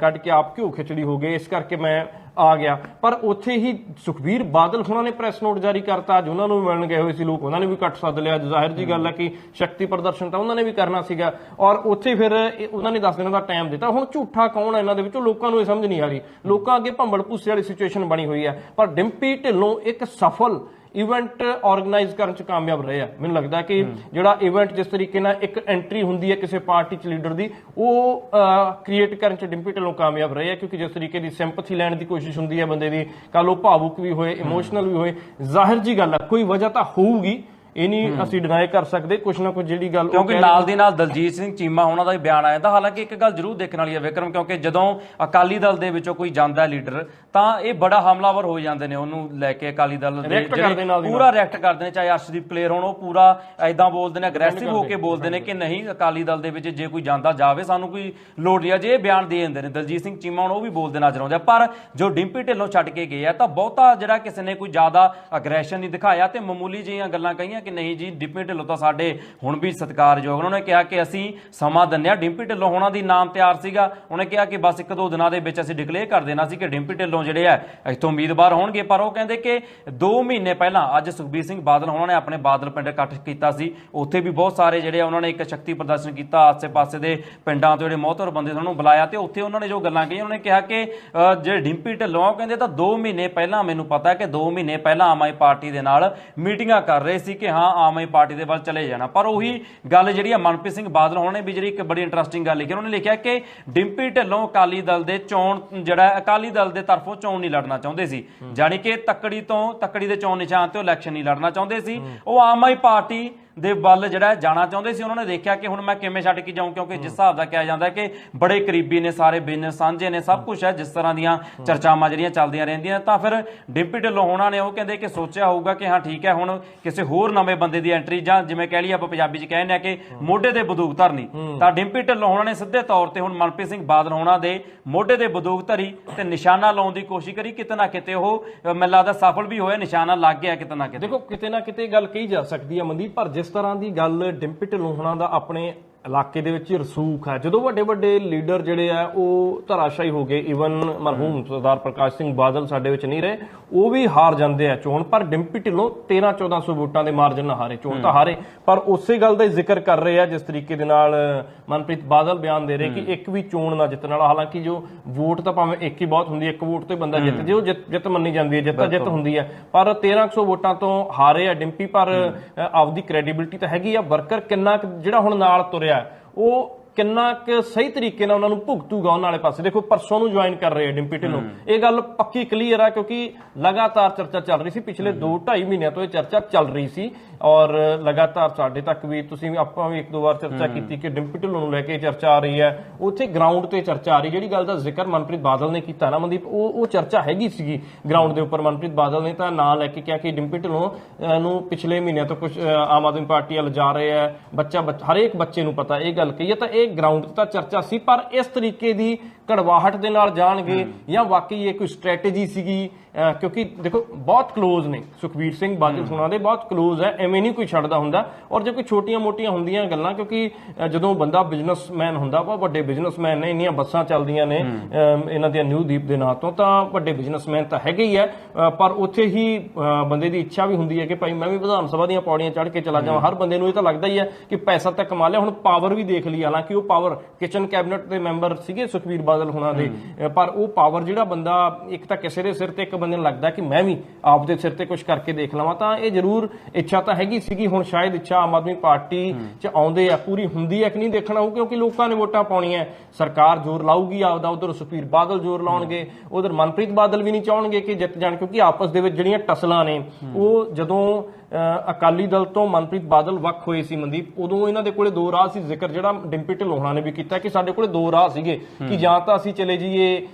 ਕੱਢ ਕੇ ਆਪ ਘਿਓ ਖਿਚੜੀ ਹੋ ਗਏ। ਇਸ ਕਰਕੇ ਮੈਂ ਆ ਗਿਆ। ਪਰ ਉੱਥੇ ਹੀ ਸੁਖਬੀਰ ਬਾਦਲ ਹੁਣਾਂ ਨੇ ਪ੍ਰੈਸ ਨੋਟ ਜਾਰੀ ਕਰਤਾ। ਅੱਜ ਉਹਨਾਂ ਨੂੰ ਵੀ ਮਿਲਣ ਗਏ ਹੋਏ ਸੀ ਲੋਕ। ਉਹਨਾਂ ਨੇ ਵੀ ਕੱਟ ਸੱਦ ਲਿਆ। ਜ਼ਾਹਿਰ ਜੀ ਗੱਲ ਹੈ ਕਿ ਸ਼ਕਤੀ ਪ੍ਰਦਰਸ਼ਨ ਤਾਂ ਉਹਨਾਂ ਨੇ ਵੀ ਕਰਨਾ ਸੀਗਾ। ਔਰ ਉੱਥੇ ਫਿਰ ਉਹਨਾਂ ਨੇ 10 ਦਿਨਾਂ ਦਾ ਟਾਈਮ ਦਿੱਤਾ। ਹੁਣ ਝੂਠਾ ਕੌਣ ਹੈ ਇਹਨਾਂ ਦੇ ਵਿੱਚੋਂ? ਲੋਕਾਂ ਨੂੰ ਇਹ ਸਮਝ ਨਹੀਂ ਆ ਰਹੀ। ਲੋਕਾਂ ਅੱਗੇ ਭੰਬਲ ਭੂਸੇ ਵਾਲੀ ਸਿਚੁਏਸ਼ਨ ਬਣੀ ਹੋਈ ਹੈ। ਪਰ ਡਿੰਪੀ ਢਿੱਲੋਂ ਇੱਕ ਸਫਲ ਇਵੈਂਟ ਆਰਗੇਨਾਈਜ਼ ਕਰਨ ਚ ਕਾਮਯਾਬ ਰਹੇ ਆ। ਮੈਨੂੰ ਲੱਗਦਾ ਕਿ ਜਿਹੜਾ ਇਵੈਂਟ ਜਿਸ ਤਰੀਕੇ ਨਾਲ ਇੱਕ ਐਂਟਰੀ ਹੁੰਦੀ ਹੈ ਕਿਸੇ ਪਾਰਟੀ ਚ ਲੀਡਰ ਦੀ ਉਹ ਕ੍ਰੀਏਟ ਕਰਨ ਚ ਡਿੰਪੀ ਢਿੱਲੋਂ ਕਾਮਯਾਬ ਰਹੇ ਆ ਕਿਉਂਕਿ ਜਿਸ ਤਰੀਕੇ ਦੀ ਸਿੰਪਥੀ ਲੈਣ ਦੀ ਕੋਸ਼ਿਸ਼ ਹੁੰਦੀ ਹੈ ਬੰਦੇ ਦੀ ਕੱਲ ਉਹ ਭਾਵੁਕ ਵੀ ਹੋਏ ਇਮੋਸ਼ਨਲ ਵੀ ਹੋਏ ਜ਼ਾਹਿਰ ਜੀ ਗੱਲ ਹੈ ਕੋਈ ਵਜ੍ਹਾ ਤਾਂ ਹੋਊਗੀ ਇਹ ਨਹੀਂ ਅਸੀਂ ਡਿਨਾਈ ਕਰ ਸਕਦੇ ਕੁਛ ਨਾ ਕੁਛ ਜਿਹੜੀ ਗੱਲ ਕਿਉਂਕਿ ਨਾਲ ਦੀ ਨਾਲ ਦਲਜੀਤ ਸਿੰਘ ਚੀਮਾ ਉਹਨਾਂ ਦਾ ਵੀ ਬਿਆਨ ਆਇਆ ਤਾਂ ਹਾਲਾਂਕਿ ਇੱਕ ਗੱਲ ਜ਼ਰੂਰ ਦੇਖਣ ਵਾਲੀ ਹੈ ਵਿਕਰਮ ਕਿਉਂਕਿ ਜਦੋਂ ਅਕਾਲੀ ਦਲ ਦੇ ਵਿੱਚੋਂ ਕੋਈ ਜਾਂਦਾ ਲੀਡਰ ਤਾਂ ਇਹ ਬੜਾ ਹਮਲਾਵਰ ਹੋ ਜਾਂਦੇ ਨੇ ਉਹਨੂੰ ਲੈ ਕੇ ਅਕਾਲੀ ਦਲ ਦੇ। ਪੂਰਾ ਰਿਐਕਟ ਕਰਦੇ ਨੇ ਚਾਹੇ ਅਰਸ਼ਦੀਪ ਕਲੇਰ ਹੋਣ ਉਹ ਪੂਰਾ ਐਦਾਂ ਬੋਲਦੇ ਨੇ ਅਗਰੈਸਿਵ ਹੋ ਕੇ ਬੋਲਦੇ ਨੇ ਕਿ ਨਹੀਂ ਅਕਾਲੀ ਦਲ ਦੇ ਵਿੱਚ ਜੇ ਕੋਈ ਜਾਂਦਾ ਜਾਵੇ ਸਾਨੂੰ ਕੋਈ ਲੋੜ ਨਹੀਂ ਆ। ਜੇ ਇਹ ਬਿਆਨ ਦੇ ਦਿੰਦੇ ਨੇ ਦਲਜੀਤ ਸਿੰਘ ਚੀਮਾ ਹੁਣ ਉਹ ਵੀ ਬੋਲਦੇ ਨਜ਼ਰ ਆਉਂਦੇ ਪਰ ਜੋ ਡਿੰਪੀ ਢਿੱਲੋਂ ਛੱਡ ਕੇ ਗਏ ਆ ਤਾਂ ਬਹੁਤਾ ਜਿਹੜਾ ਕਿਸੇ ਨੇ ਕੋਈ ਜ਼ਿਆਦਾ ਅਗਰੈਸ਼ਨ ਨਹੀਂ ਦਿਖਾਇਆ ਤੇ ਮਾਮੂਲੀ ਜਿਹੀਆਂ ਗੱਲਾਂ ਕਹੀਆਂ ਕਿ ਨਹੀਂ ਜੀ? ਡਿੰਪੀ ਢਿੱਲੋਂ ਤਾਂ ਸਾਡੇ ਹੁਣ ਵੀ ਸਤਿਕਾਰਯੋਗ ਨੇ। ਉਹਨੇ ਕਿਹਾ ਕਿ ਅਸੀਂ ਸਮਾਂ ਦਿੰਦੇ ਆ ਡਿੰਪੀ ਢਿੱਲੋਂ ਹੋਣਾ ਦੀ ਨਾਮ ਤਿਆਰ ਸੀਗਾ। ਉਹਨੇ ਕਿਹਾ ਕਿ ਬਸ ਇੱਕ ਦੋ ਦਿਨਾਂ ਦੇ ਵਿੱਚ ਅਸੀਂ ਡਿਕਲੇਅਰ ਕਰ ਦੇਣਾ ਸੀ ਕਿ ਡਿੰਪੀ ਢਿੱਲੋਂ ਜਿਹੜੇ ਆ, ਇੱਥੋਂ ਉਮੀਦਵਾਰ ਹੋਣਗੇ। ਪਰ ਉਹ ਕਹਿੰਦੇ ਕਿ 2 ਮਹੀਨੇ ਪਹਿਲਾਂ ਅੱਜ ਸੁਖਬੀਰ ਸਿੰਘ ਬਾਦਲ ਉਹਨਾਂ ਨੇ ਆਪਣੇ ਬਾਦਲ ਪਿੰਡ ਇਕੱਠ ਕੀਤਾ ਸੀ। ਉੱਥੇ ਵੀ ਬਹੁਤ ਸਾਰੇ ਜਿਹੜੇ ਉਹਨਾਂ ਨੇ ਇੱਕ ਸ਼ਕਤੀ ਪ੍ਰਦਰਸ਼ਨ ਕੀਤਾ। ਆਸੇ-ਪਾਸੇ ਦੇ ਪਿੰਡਾਂ ਤੋਂ ਜਿਹੜੇ ਮੋਹਤਰ ਬੰਦੇ ਉਹਨਾਂ ਨੂੰ ਬੁਲਾਇਆ ਤੇ ਉੱਥੇ ਉਹਨਾਂ ਨੇ ਜੋ ਗੱਲਾਂ ਕਹੀਆਂ, ਉਹਨਾਂ ਨੇ ਕਿਹਾ ਕਿ ਜਿਹੜੇ ਡਿੰਪੀ ਢਿੱਲੋਂ ਉਹ ਕਹਿੰਦੇ ਤਾਂ 2 ਮਹੀਨੇ ਪਹਿਲਾਂ ਮੈਨੂੰ ਪਤਾ ਕਿ 2 ਮਹੀਨੇ ਪਹਿਲਾਂ ਆਮ ਆਦਮੀ ਪਾਰਟੀ ਦੇ ਨਾਲ ਮੀਟਿੰਗਾਂ ਕਰ ਰਹੇ ਸੀ ਕਿ ਹਾਂ ਆਮ ਆਦਮੀ ਪਾਰਟੀ ਦੇ ਵੱਲ ਚਲੇ ਜਾਣਾ। ਪਰ ਉਹੀ ਗੱਲ ਜਿਹੜੀ ਆ ਮਨਪ੍ਰੀਤ ਸਿੰਘ ਬਾਦਲ ਹੋਣਾ ਨੇ ਵੀ ਜਿਹੜੀ ਇੱਕ ਬੜੀ ਇੰਟਰਸਟਿੰਗ ਗੱਲ ਲਿਖੀ ਉਹਨਾਂ ਨੇ ਲਿਖਿਆ ਕਿ ਡਿੰਪੀ ਢਿੱਲੋਂ ਅਕਾਲੀ ਦਲ ਦੇ ਚੋਣ ਜਿਹੜਾ ਅਕਾਲੀ ਦਲ ਦੇ ਤਰਫੋਂ ਚੋਣ ਨਹੀਂ ਲੜਨਾ ਚਾਹੁੰਦੇ ਸੀ। ਜਾਣੀ ਕਿ ਤੱਕੜੀ ਤੋਂ ਤੱਕੜੀ ਦੇ ਚੋਣ ਨਿਸ਼ਾਨ ਤੇ ਇਲੈਕਸ਼ਨ ਨਹੀਂ ਲੜਨਾ ਚਾਹੁੰਦੇ ਸੀ। ਉਹ ਆਮ ਆਦਮੀ ਪਾਰਟੀ ਦੇ ਵੱਲ ਜਿਹੜਾ ਜਾਣਾ ਚਾਹੁੰਦੇ ਸੀ ਉਹਨਾਂ ਨੇ ਦੇਖਿਆ ਕਿ ਹੁਣ ਮੈਂ ਕਿਵੇਂ ਛੱਡ ਕੇ ਜਾਊਂ ਕਿਉਂਕਿ ਜਿਸ ਹਿਸਾਬ ਦਾ ਕਿਹਾ ਜਾਂਦਾ ਕਿ ਬੜੇ ਕਰੀਬੀ ਨੇ ਸਾਰੇ ਬਿਜ਼ਨਸ ਸਾਂਝੇ ਨੇ ਸਭ ਕੁਝ ਹੈ ਜਿਸ ਤਰ੍ਹਾਂ ਦੀਆਂ ਚਰਚਾਵਾਂ ਜਿਹੜੀਆਂ ਚੱਲਦੀਆਂ ਰਹਿੰਦੀਆਂ ਤਾਂ ਫਿਰ ਡਿੰਪੀ ਢਿੱਲੋਂ ਹੋਣਾ ਨੇ ਉਹ ਕਹਿੰਦੇ ਕਿ ਸੋਚਿਆ ਹੋਊਗਾ ਕਿ ਹਾਂ ਠੀਕ ਹੈ ਹੁਣ ਕਿਸੇ ਹੋਰ ਨਵੇਂ ਬੰਦੇ ਦੀ ਐਂਟਰੀ ਜਾਂ ਜਿਵੇਂ ਕਹਿ ਲਈ ਆਪਾਂ ਪੰਜਾਬੀ 'ਚ ਕਹਿੰਦੇ ਆ ਕਿ ਮੋਢੇ ਤੇ ਬੰਦੂਕ ਧਰਨੀ। ਤਾਂ ਡਿੰਪੀ ਢਿੱਲੋਂ ਹੋਣਾ ਨੇ ਸਿੱਧੇ ਤੌਰ ਤੇ ਹੁਣ ਮਨਪ੍ਰੀਤ ਸਿੰਘ ਬਾਦਲ ਹੋਣਾ ਦੇ ਮੋਢੇ ਤੇ ਬੰਦੂਕ ਧਰੀ ਤੇ ਨਿਸ਼ਾਨਾ ਲਾਉਣ ਦੀ ਕੋਸ਼ਿਸ਼ ਕਰੀ। ਕਿਤੇ ਨਾ ਕਿਤੇ ਉਹ ਮੈਨੂੰ ਲੱਗਦਾ ਸਫਲ ਵੀ ਹੋਇਆ ਨਿਸ਼ਾਨਾ ਲੱਗ ਗਿਆ ਕਿਤੇ ਨਾ ਕਿਤੇ। ਦੇਖੋ ਕਿਤੇ ਨਾ ਕਿਤੇ ਗੱਲ ਕਹੀ ਜਾ ਸਕਦੀ ਹੈ ਮਨਦੀਪ ਪਰ ਜਿਸ ਇਸ ਤਰ੍ਹਾਂ ਦੀ ਗੱਲ ਡਿੰਪੀ ਢਿੱਲੋਂ ਦਾ ਆਪਣੇ ਇਲਾਕੇ ਦੇ ਵਿੱਚ ਰਸੂਖ ਹੈ। ਜਦੋਂ ਵੱਡੇ ਵੱਡੇ ਲੀਡਰ ਜਿਹੜੇ ਆ ਉਹ ਧਰਾਸ਼ਾਈ ਹੋ ਗਏ ਇਵਨ ਮਰਹੂਮ ਸਰਦਾਰ ਪ੍ਰਕਾਸ਼ ਸਿੰਘ ਬਾਦਲ ਸਾਡੇ ਵਿੱਚ ਨਹੀਂ ਰਹੇ ਉਹ ਵੀ ਹਾਰ ਜਾਂਦੇ ਆ ਚੋਣ ਪਰ ਡਿੰਪੀ ਢਿੱਲੋਂ 13 1400 ਵੋਟਾਂ ਦੇ ਮਾਰਜਨ ਨਾਲ ਹਾਰੇ ਚੋਣ ਤਾਂ ਹਾਰੇ ਪਰ ਉਸੇ ਗੱਲ ਦਾ ਜ਼ਿਕਰ ਕਰ ਰਹੇ ਆ ਜਿਸ ਤਰੀਕੇ ਦੇ ਨਾਲ ਮਨਪ੍ਰੀਤ ਬਾਦਲ ਬਿਆਨ ਦੇ ਰਹੇ ਕਿ ਇੱਕ ਵੀ ਚੋਣ ਨਾ ਜਿੱਤਣ ਵਾਲਾ ਹਾਲਾਂਕਿ ਜੋ ਵੋਟ ਤਾਂ ਭਾਵੇਂ ਇੱਕ ਹੀ ਬਹੁਤ ਹੁੰਦੀ ਹੈ ਇੱਕ ਵੋਟ ਤੇ ਬੰਦਾ ਜਿੱਤ ਜੇ ਉਹ ਜਿੱਤ ਮੰਨੀ ਜਾਂਦੀ ਹੈ ਜਿੱਤ ਤਾਂ ਜਿੱਤ ਹੁੰਦੀ ਹੈ। ਪਰ 1300 ਵੋਟਾਂ ਤੋਂ ਹਾਰੇ ਆ ਡਿੰਪੀ ਪਰ ਆਪਦੀ ਕ੍ਰੈਡੀਬਿਲਿਟੀ ਤਾਂ ਹੈਗੀ ਆ ਵਰਕਰ ਕਿੰਨਾ ਜਿਹੜਾ ਹੁਣ ਨਾਲ ਤੁਰਿਆ ਉਹ ਕਿੰਨਾ ਕੁ ਸਹੀ ਤਰੀਕੇ ਨਾਲ ਉਹਨਾਂ ਨੂੰ ਭੁਗਤੂਗਾ ਉਹਨਾਂ ਵਾਲੇ ਪਾਸੇ। ਦੇਖੋ ਪਰਸੋਂ ਨੂੰ ਜੁਆਇਨ ਕਰ ਰਹੇ ਆ ਡਿੰਪੀ ਢਿੱਲੋਂ। ਇਹ ਗੱਲ ਪੱਕੀ ਕਲੀਅਰ ਆ ਕਿਉਂਕਿ ਲਗਾਤਾਰ ਚਰਚਾ ਚੱਲ ਰਹੀ ਸੀ। ਪਿਛਲੇ 2.5 ਮਹੀਨਿਆਂ ਤੋਂ ਇਹ ਚਰਚਾ ਚੱਲ ਰਹੀ ਸੀ ਔਰ ਲਗਾਤਾਰ ਸਾਡੇ ਤੱਕ ਵੀ ਤੁਸੀਂ ਵੀ ਆਪਾਂ ਵੀ ਇੱਕ ਦੋ ਵਾਰ ਚਰਚਾ ਕੀਤੀ ਕਿ ਡਿੰਪੀ ਢਿੱਲੋਂ ਨੂੰ ਲੈ ਕੇ ਚਰਚਾ ਆ ਰਹੀ ਹੈ। ਉੱਥੇ ਗਰਾਊਂਡ ਤੇ ਚਰਚਾ ਆ ਰਹੀ ਜਿਹੜੀ ਗੱਲ ਦਾ ਜ਼ਿਕਰ ਮਨਪ੍ਰੀਤ ਬਾਦਲ ਨੇ ਕੀਤਾ ਨਾ ਮਨਦੀਪ ਉਹ ਉਹ ਚਰਚਾ ਹੈਗੀ ਸੀਗੀ ਗਰਾਊਂਡ ਦੇ ਉੱਪਰ। ਮਨਪ੍ਰੀਤ ਬਾਦਲ ਨੇ ਤਾਂ ਨਾਂ ਲੈ ਕੇ ਕਿਹਾ ਕਿ ਡਿੰਪੀ ਢਿੱਲੋਂ ਨੂੰ ਪਿਛਲੇ ਮਹੀਨਿਆਂ ਤੋਂ ਕੁਝ ਆਮ ਆਦਮੀ ਪਾਰਟੀ ਵੱਲ ਜਾ ਰਹੇ ਆ ਬੱਚਾ ਬੱਚ- ਹਰੇਕ ਬੱਚੇ ਨੂੰ ਪਤਾ ਇਹ ਗੱਲ ਕਹੀ ਹੈ। ਤਾਂ ਇਹ ਗਰਾਊਂਡ ਤੇ ਤਾਂ ਚਰਚਾ ਸੀ ਪਰ ਇਸ ਤਰੀਕੇ ਦੀ ਕੜਵਾਹਟ ਦੇ ਨਾਲ ਜਾਣਗੇ ਜਾਂ ਵਾਕਈ ਇਹ ਕੋਈ ਸਟ੍ਰੈਟੇਜੀ ਸੀਗੀ ਕਿਉਂਕਿ ਦੇਖੋ ਬਹੁਤ ਕਲੋਜ਼ ਨੇ ਸੁਖਵੀਰ ਸਿੰਘ ਬਾਦਲ ਹੁਣਾਂ ਦੇ ਬਹੁਤ ਕਲੋਜ਼ ਹੈ ਐਵੇਂ ਨਹੀਂ ਕੋਈ ਛੱਡਦਾ ਹੁੰਦਾ। ਔਰ ਜੇ ਕੋਈ ਛੋਟੀਆਂ-ਮੋਟੀਆਂ ਹੁੰਦੀਆਂ ਗੱਲਾਂ ਕਿਉਂਕਿ ਜਦੋਂ ਬੰਦਾ ਬਿਜ਼ਨਸਮੈਨ ਹੁੰਦਾ ਵਾ ਵੱਡੇ ਬਿਜ਼ਨਸਮੈਨ ਨੇ ਇੰਨੀਆਂ ਬੱਸਾਂ ਚੱਲਦੀਆਂ ਨੇ ਇਹਨਾਂ ਦੀਆਂ ਨਿਊ ਦੀਪ ਦੇ ਨਾਂ ਤੋਂ ਤਾਂ ਵੱਡੇ ਬਿਜ਼ਨਸਮੈਨ ਤਾਂ ਹੈਗੇ ਹੀ ਹੈ। ਪਰ ਉੱਥੇ ਹੀ ਬੰਦੇ ਦੀ ਇੱਛਾ ਵੀ ਹੁੰਦੀ ਹੈ ਕਿ ਭਾਈ ਮੈਂ ਵੀ ਵਿਧਾਨ ਸਭਾ ਦੀਆਂ ਪੌੜੀਆਂ ਚੜ੍ਹ ਕੇ ਚਲਾ ਜਾਵਾਂ। ਹਰ ਬੰਦੇ ਨੂੰ ਇਹ ਤਾਂ ਲੱਗਦਾ ਹੀ ਹੈ ਕਿ ਪੈਸਾ ਤਾਂ ਕਮਾ ਲਿਆ ਹੁਣ ਪਾਵਰ ਵੀ ਦੇਖ ਲਈ। ਹਾਲਾਂਕਿ ਉਹ ਪਾਵਰ ਕਿਚਨ ਕੈਬਨਿਟ ਦੇ ਮੈਂਬਰ ਸੀਗੇ ਸੁਖਵੀਰ ਬਾਦਲ ਹੁਣਾਂ ਦੇ। ਪਰ ਉਹ ਪਾਵਰ ਜਿਹੜਾ ਬੰਦਾ ਇੱਕ ਤਾਂ ਕਿਸੇ ਦੇ ਸਿਰ ਤੇ ਇੱਕ ਬੰਦੇ ਨੂੰ ਲੱਗਦਾ ਕਿ ਮੈਂ ਵੀ ਆਪ ਦੇ ਸਿਰ ਤੇ ਕੁਝ ਕਰਕੇ ਦੇਖ ਲਵਾਂ ਤਾਂ ਇਹ ਜ਼ਰੂਰ ਇੱਛਾ ਤਾਂ ਹੈਗੀ ਸੀਗੀ ਹੁਣ ਸ਼ਾਇਦ ਇੱਛਾ ਆਮ ਆਦਮੀ ਪਾਰਟੀ 'ਚ ਆਉਂਦੇ ਆ ਪੂਰੀ ਹੁੰਦੀ ਹੈ ਕਿ ਨਹੀਂ ਦੇਖਣਾ ਉਹ ਕਿਉਂਕਿ ਲੋਕਾਂ ਨੇ ਵੋਟਾਂ ਪਾਉਣੀਆਂ ਸਰਕਾਰ ਜ਼ੋਰ ਲਾਊਗੀ ਆਪਦਾ ਉਧਰ ਸੁਖਵੀਰ ਬਾਦਲ ਜ਼ੋਰ ਲਾਉਣਗੇ ਉਧਰ ਮਨਪ੍ਰੀਤ ਬਾਦਲ ਵੀ ਨਹੀਂ ਚਾਹਣਗੇ ਕਿ ਜਿੱਤ ਜਾਣ ਕਿਉਂਕਿ ਆਪਸ ਦੇ ਵਿੱਚ ਜਿਹੜੀਆਂ ਟਸਲਾਂ ਨੇ ਉਹ ਜਦੋਂ ਅਕਾਲੀ ਦਲ ਤੋਂ ਮਨਪ੍ਰੀਤ ਬਾਦਲ ਵੱਖ ਹੋਏ ਸੀ ਮਨਦੀਪ ਉਦੋਂ ਇਹਨਾਂ ਦੇ ਕੋਲੇ ਦੋ ਰਾਹ ਸੀ ਜ਼ਿਕਰ ਜਿਹੜਾ ਡਿੰਪੀ ਢਿੱਲੋਂ ਨੇ ਵੀ ਕੀਤਾ ਕਿ ਸਾਡੇ ਕੋਲੇ ਦੋ ਰਾਹ ਸੀਗੇ ਕਿ ਜਾਂ ਤਾਂ ਅਸੀਂ ਚਲੇ ਜਾਈਏ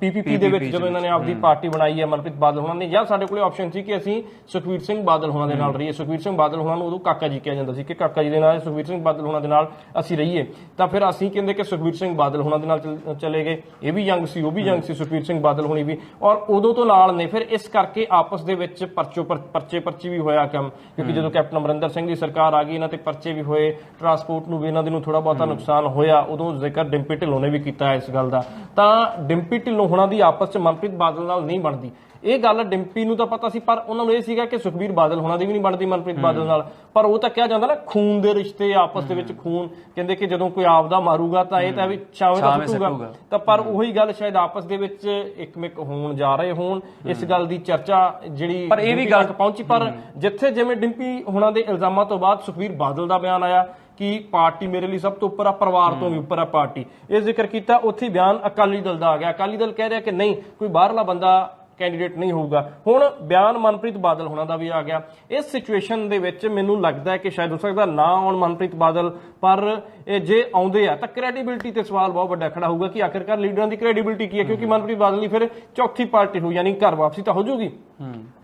ਪੀਪੀਪੀ ਦੇ ਵਿੱਚ ਜਦੋਂ ਇਹਨਾਂ ਨੇ ਆਪਦੀ ਪਾਰਟੀ ਬਣਾਈ ਹੈ ਮਨਪ੍ਰੀਤ ਬਾਦਲ ਹੋਣਾ ਨੇ ਜਾਂ ਸਾਡੇ ਕੋਲੇ ਆਪਸ਼ਨ ਸੀ ਕਿ ਅਸੀਂ ਸੁਖਵੀਰ ਸਿੰਘ ਬਾਦਲ ਹੋਣਾ ਦੇ ਨਾਲ ਰਹੀਏ। ਸੁਖਵੀਰ ਸਿੰਘ ਬਾਦਲ ਹੋਣਾ ਨੂੰ ਉਦੋਂ ਕਾਕਾ ਜੀ ਕਿਹਾ ਜਾਂਦਾ ਸੀ ਕਿ ਕਾਕਾ ਜੀ ਦੇ ਨਾਲ ਸੁਖਵੀਰ ਸਿੰਘ ਬਾਦਲ ਹੋਣਾ ਦੇ ਨਾਲ ਅਸੀਂ ਰਹੀਏ। ਤਾਂ ਫਿਰ ਅਸੀਂ ਕਹਿੰਦੇ ਕਿ ਸੁਖਵੀਰ ਸਿੰਘ ਬਾਦਲ ਹੋਣਾ ਦੇ ਨਾਲ ਚਲ- ਗਏ। ਇਹ ਵੀ ਯੰਗ ਸੀ ਉਹ ਵੀ ਯੰਗ ਸੀ ਸੁਖਵੀਰ ਸਿੰਘ ਬਾਦਲ ਹੋਣੀ ਵੀ। ਔਰ ਉਦੋਂ ਤੋਂ ਨਾਲ ਨੇ ਫਿਰ ਇਸ ਕਰਕੇ ਆਪਸ ਦੇ ਵਿੱਚ ਪਰਚੋ ਪਰ- ਪਰਚੇ ਪਰਚੀ ਵੀ ਹੋਇਆ ਕੰਮ। ਕਿਉਂਕਿ ਜਦੋਂ ਕੈਪਟਨ ਅਮਰਿੰਦਰ ਸਿੰਘ ਦੀ ਸਰਕਾਰ ਆ ਗਈ ਇਹਨਾਂ ਤੇ ਪਰਚੇ ਵੀ ਹੋਏ। ਟਰਾਂਸਪੋਰਟ ਨੂੰ ਵੀ ਇਹਨਾਂ ਦੇ ਨੂੰ ਥੋੜਾ ਬਹੁਤਾ ਨੁਕਸਾਨ ਹੋਇਆ। ਉਦੋਂ ਜ਼ਿਕਰ ਡਿੰਪੀ ਢਿੱਲੋਂ ਨੇ ਵੀ ਕੀਤਾ ਇਸ ਗੱਲ ਦਾ। ਤਾਂ ਡਿੰਪੀ ਢਿੱਲੋਂ ਹੁਣਾਂ ਦੀ ਆਪਸ ਚ ਮਨਪ੍ਰੀਤ ਬਾਦਲ ਨਾਲ ਨਹੀਂ ਬਣਦੀ। ਇਹ ਗੱਲ ਡਿੰਪੀ ਨੂੰ ਤਾਂ ਪਤਾ ਸੀ ਪਰ ਉਹਨਾਂ ਨੂੰ ਇਹ ਸੀਗਾ ਕਿ ਸੁਖਬੀਰ ਬਾਦਲ ਹੁਣਾਂ ਦੀ ਵੀ ਨਹੀਂ ਬਣਦੀ ਮਨਪ੍ਰੀਤ ਬਾਦਲ ਨਾਲ। ਪਰ ਉਹ ਤਾਂ ਕਿਹਾ ਜਾਂਦਾ ਨਾ ਖੂਨ ਦੇ ਰਿਸ਼ਤੇ ਆਪਸ ਦੇ ਵਿੱਚ ਖੂਨ। ਕਹਿੰਦੇ ਕਿ ਜਦੋਂ ਕੋਈ ਆਪਦਾ ਮਾਰੂਗਾ ਤਾਂ ਇਹ ਤਾਂ ਵੀ ਛਾਵੇਂ ਦਾ ਸੁੱਟੂਗਾ। ਤਾਂ ਪਰ ਉਹੀ ਗੱਲ ਸ਼ਾਇਦ ਆਪਸ ਦੇ ਵਿੱਚ ਇੱਕਮਿਕ ਹੋਣ ਜਾ ਰਹੇ ਹੋਣ। ਇਸ ਗੱਲ ਦੀ ਚਰਚਾ ਜਿਹੜੀ ਪਰ ਇਹ ਵੀ ਗੱਲ- ਪਹੁੰਚੀ। ਪਰ ਜਿੱਥੇ ਜਿਵੇਂ ਡਿੰਪੀ ਹੁਣਾਂ ਦੇ ਇਲਜ਼ਾਮਾਂ ਤੋਂ ਬਾਅਦ ਸੁਖਵੀਰ ਬਾਦਲ ਦਾ ਬਿਆਨ ਆਇਆ ਕਿ ਪਾਰਟੀ ਮੇਰੇ ਲਈ ਸਭ ਤੋਂ ਉੱਪਰ ਆ ਪਰਿਵਾਰ ਤੋਂ ਵੀ ਉੱਪਰ ਆ ਪਾਰਟੀ। ਇਹ ਜ਼ਿਕਰ ਕੀਤਾ ਉੱਥੇ ਬਿਆਨ ਅਕਾਲੀ ਦਲ ਦਾ ਆ ਗਿਆ। ਅਕਾਲੀ ਦਲ ਕਹਿ ਰਿਹਾ ਕਿ ਨਹੀਂ ਕੋਈ ਬਾਹਰਲਾ ਬੰਦਾ ਕੈਂਡੀਡੇਟ ਨਹੀਂ ਹੋਊਗਾ। ਹੁਣ ਬਿਆਨ ਮਨਪ੍ਰੀਤ ਬਾਦਲ ਹੋਣਾ ਦਾ ਵੀ ਆ ਗਿਆ। ਇਸ ਸਿਚੁਏਸ਼ਨ ਦੇ ਵਿੱਚ ਮੈਨੂੰ ਲੱਗਦਾ ਹੈ ਕਿ ਸ਼ਾਇਦ ਹੋ ਸਕਦਾ ਨਾ ਆਉਣ ਮਨਪ੍ਰੀਤ ਬਾਦਲ ਪਰ ਇਹ ਜੇ ਆਉਂਦੇ ਆ ਤਾਂ ਕ੍ਰੈਡੀਬਿਲਿਟੀ ਤੇ ਸਵਾਲ ਬਹੁਤ ਵੱਡਾ ਖੜਾ ਹੋਊਗਾ ਕਿ ਆਖਿਰਕਾਰ ਲੀਡਰਾਂ ਦੀ ਕ੍ਰੈਡੀਬਿਲਿਟੀ ਕੀ ਹੈ ਕਿਉਂਕਿ ਮਨਪ੍ਰੀਤ ਬਾਦਲ ਦੀ ਫਿਰ ਚੌਥੀ ਪਾਰਟੀ ਹੋ ਯਾਨੀ ਘਰ ਵਾਪਸੀ ਤਾਂ ਹੋ ਜਾਊਗੀ।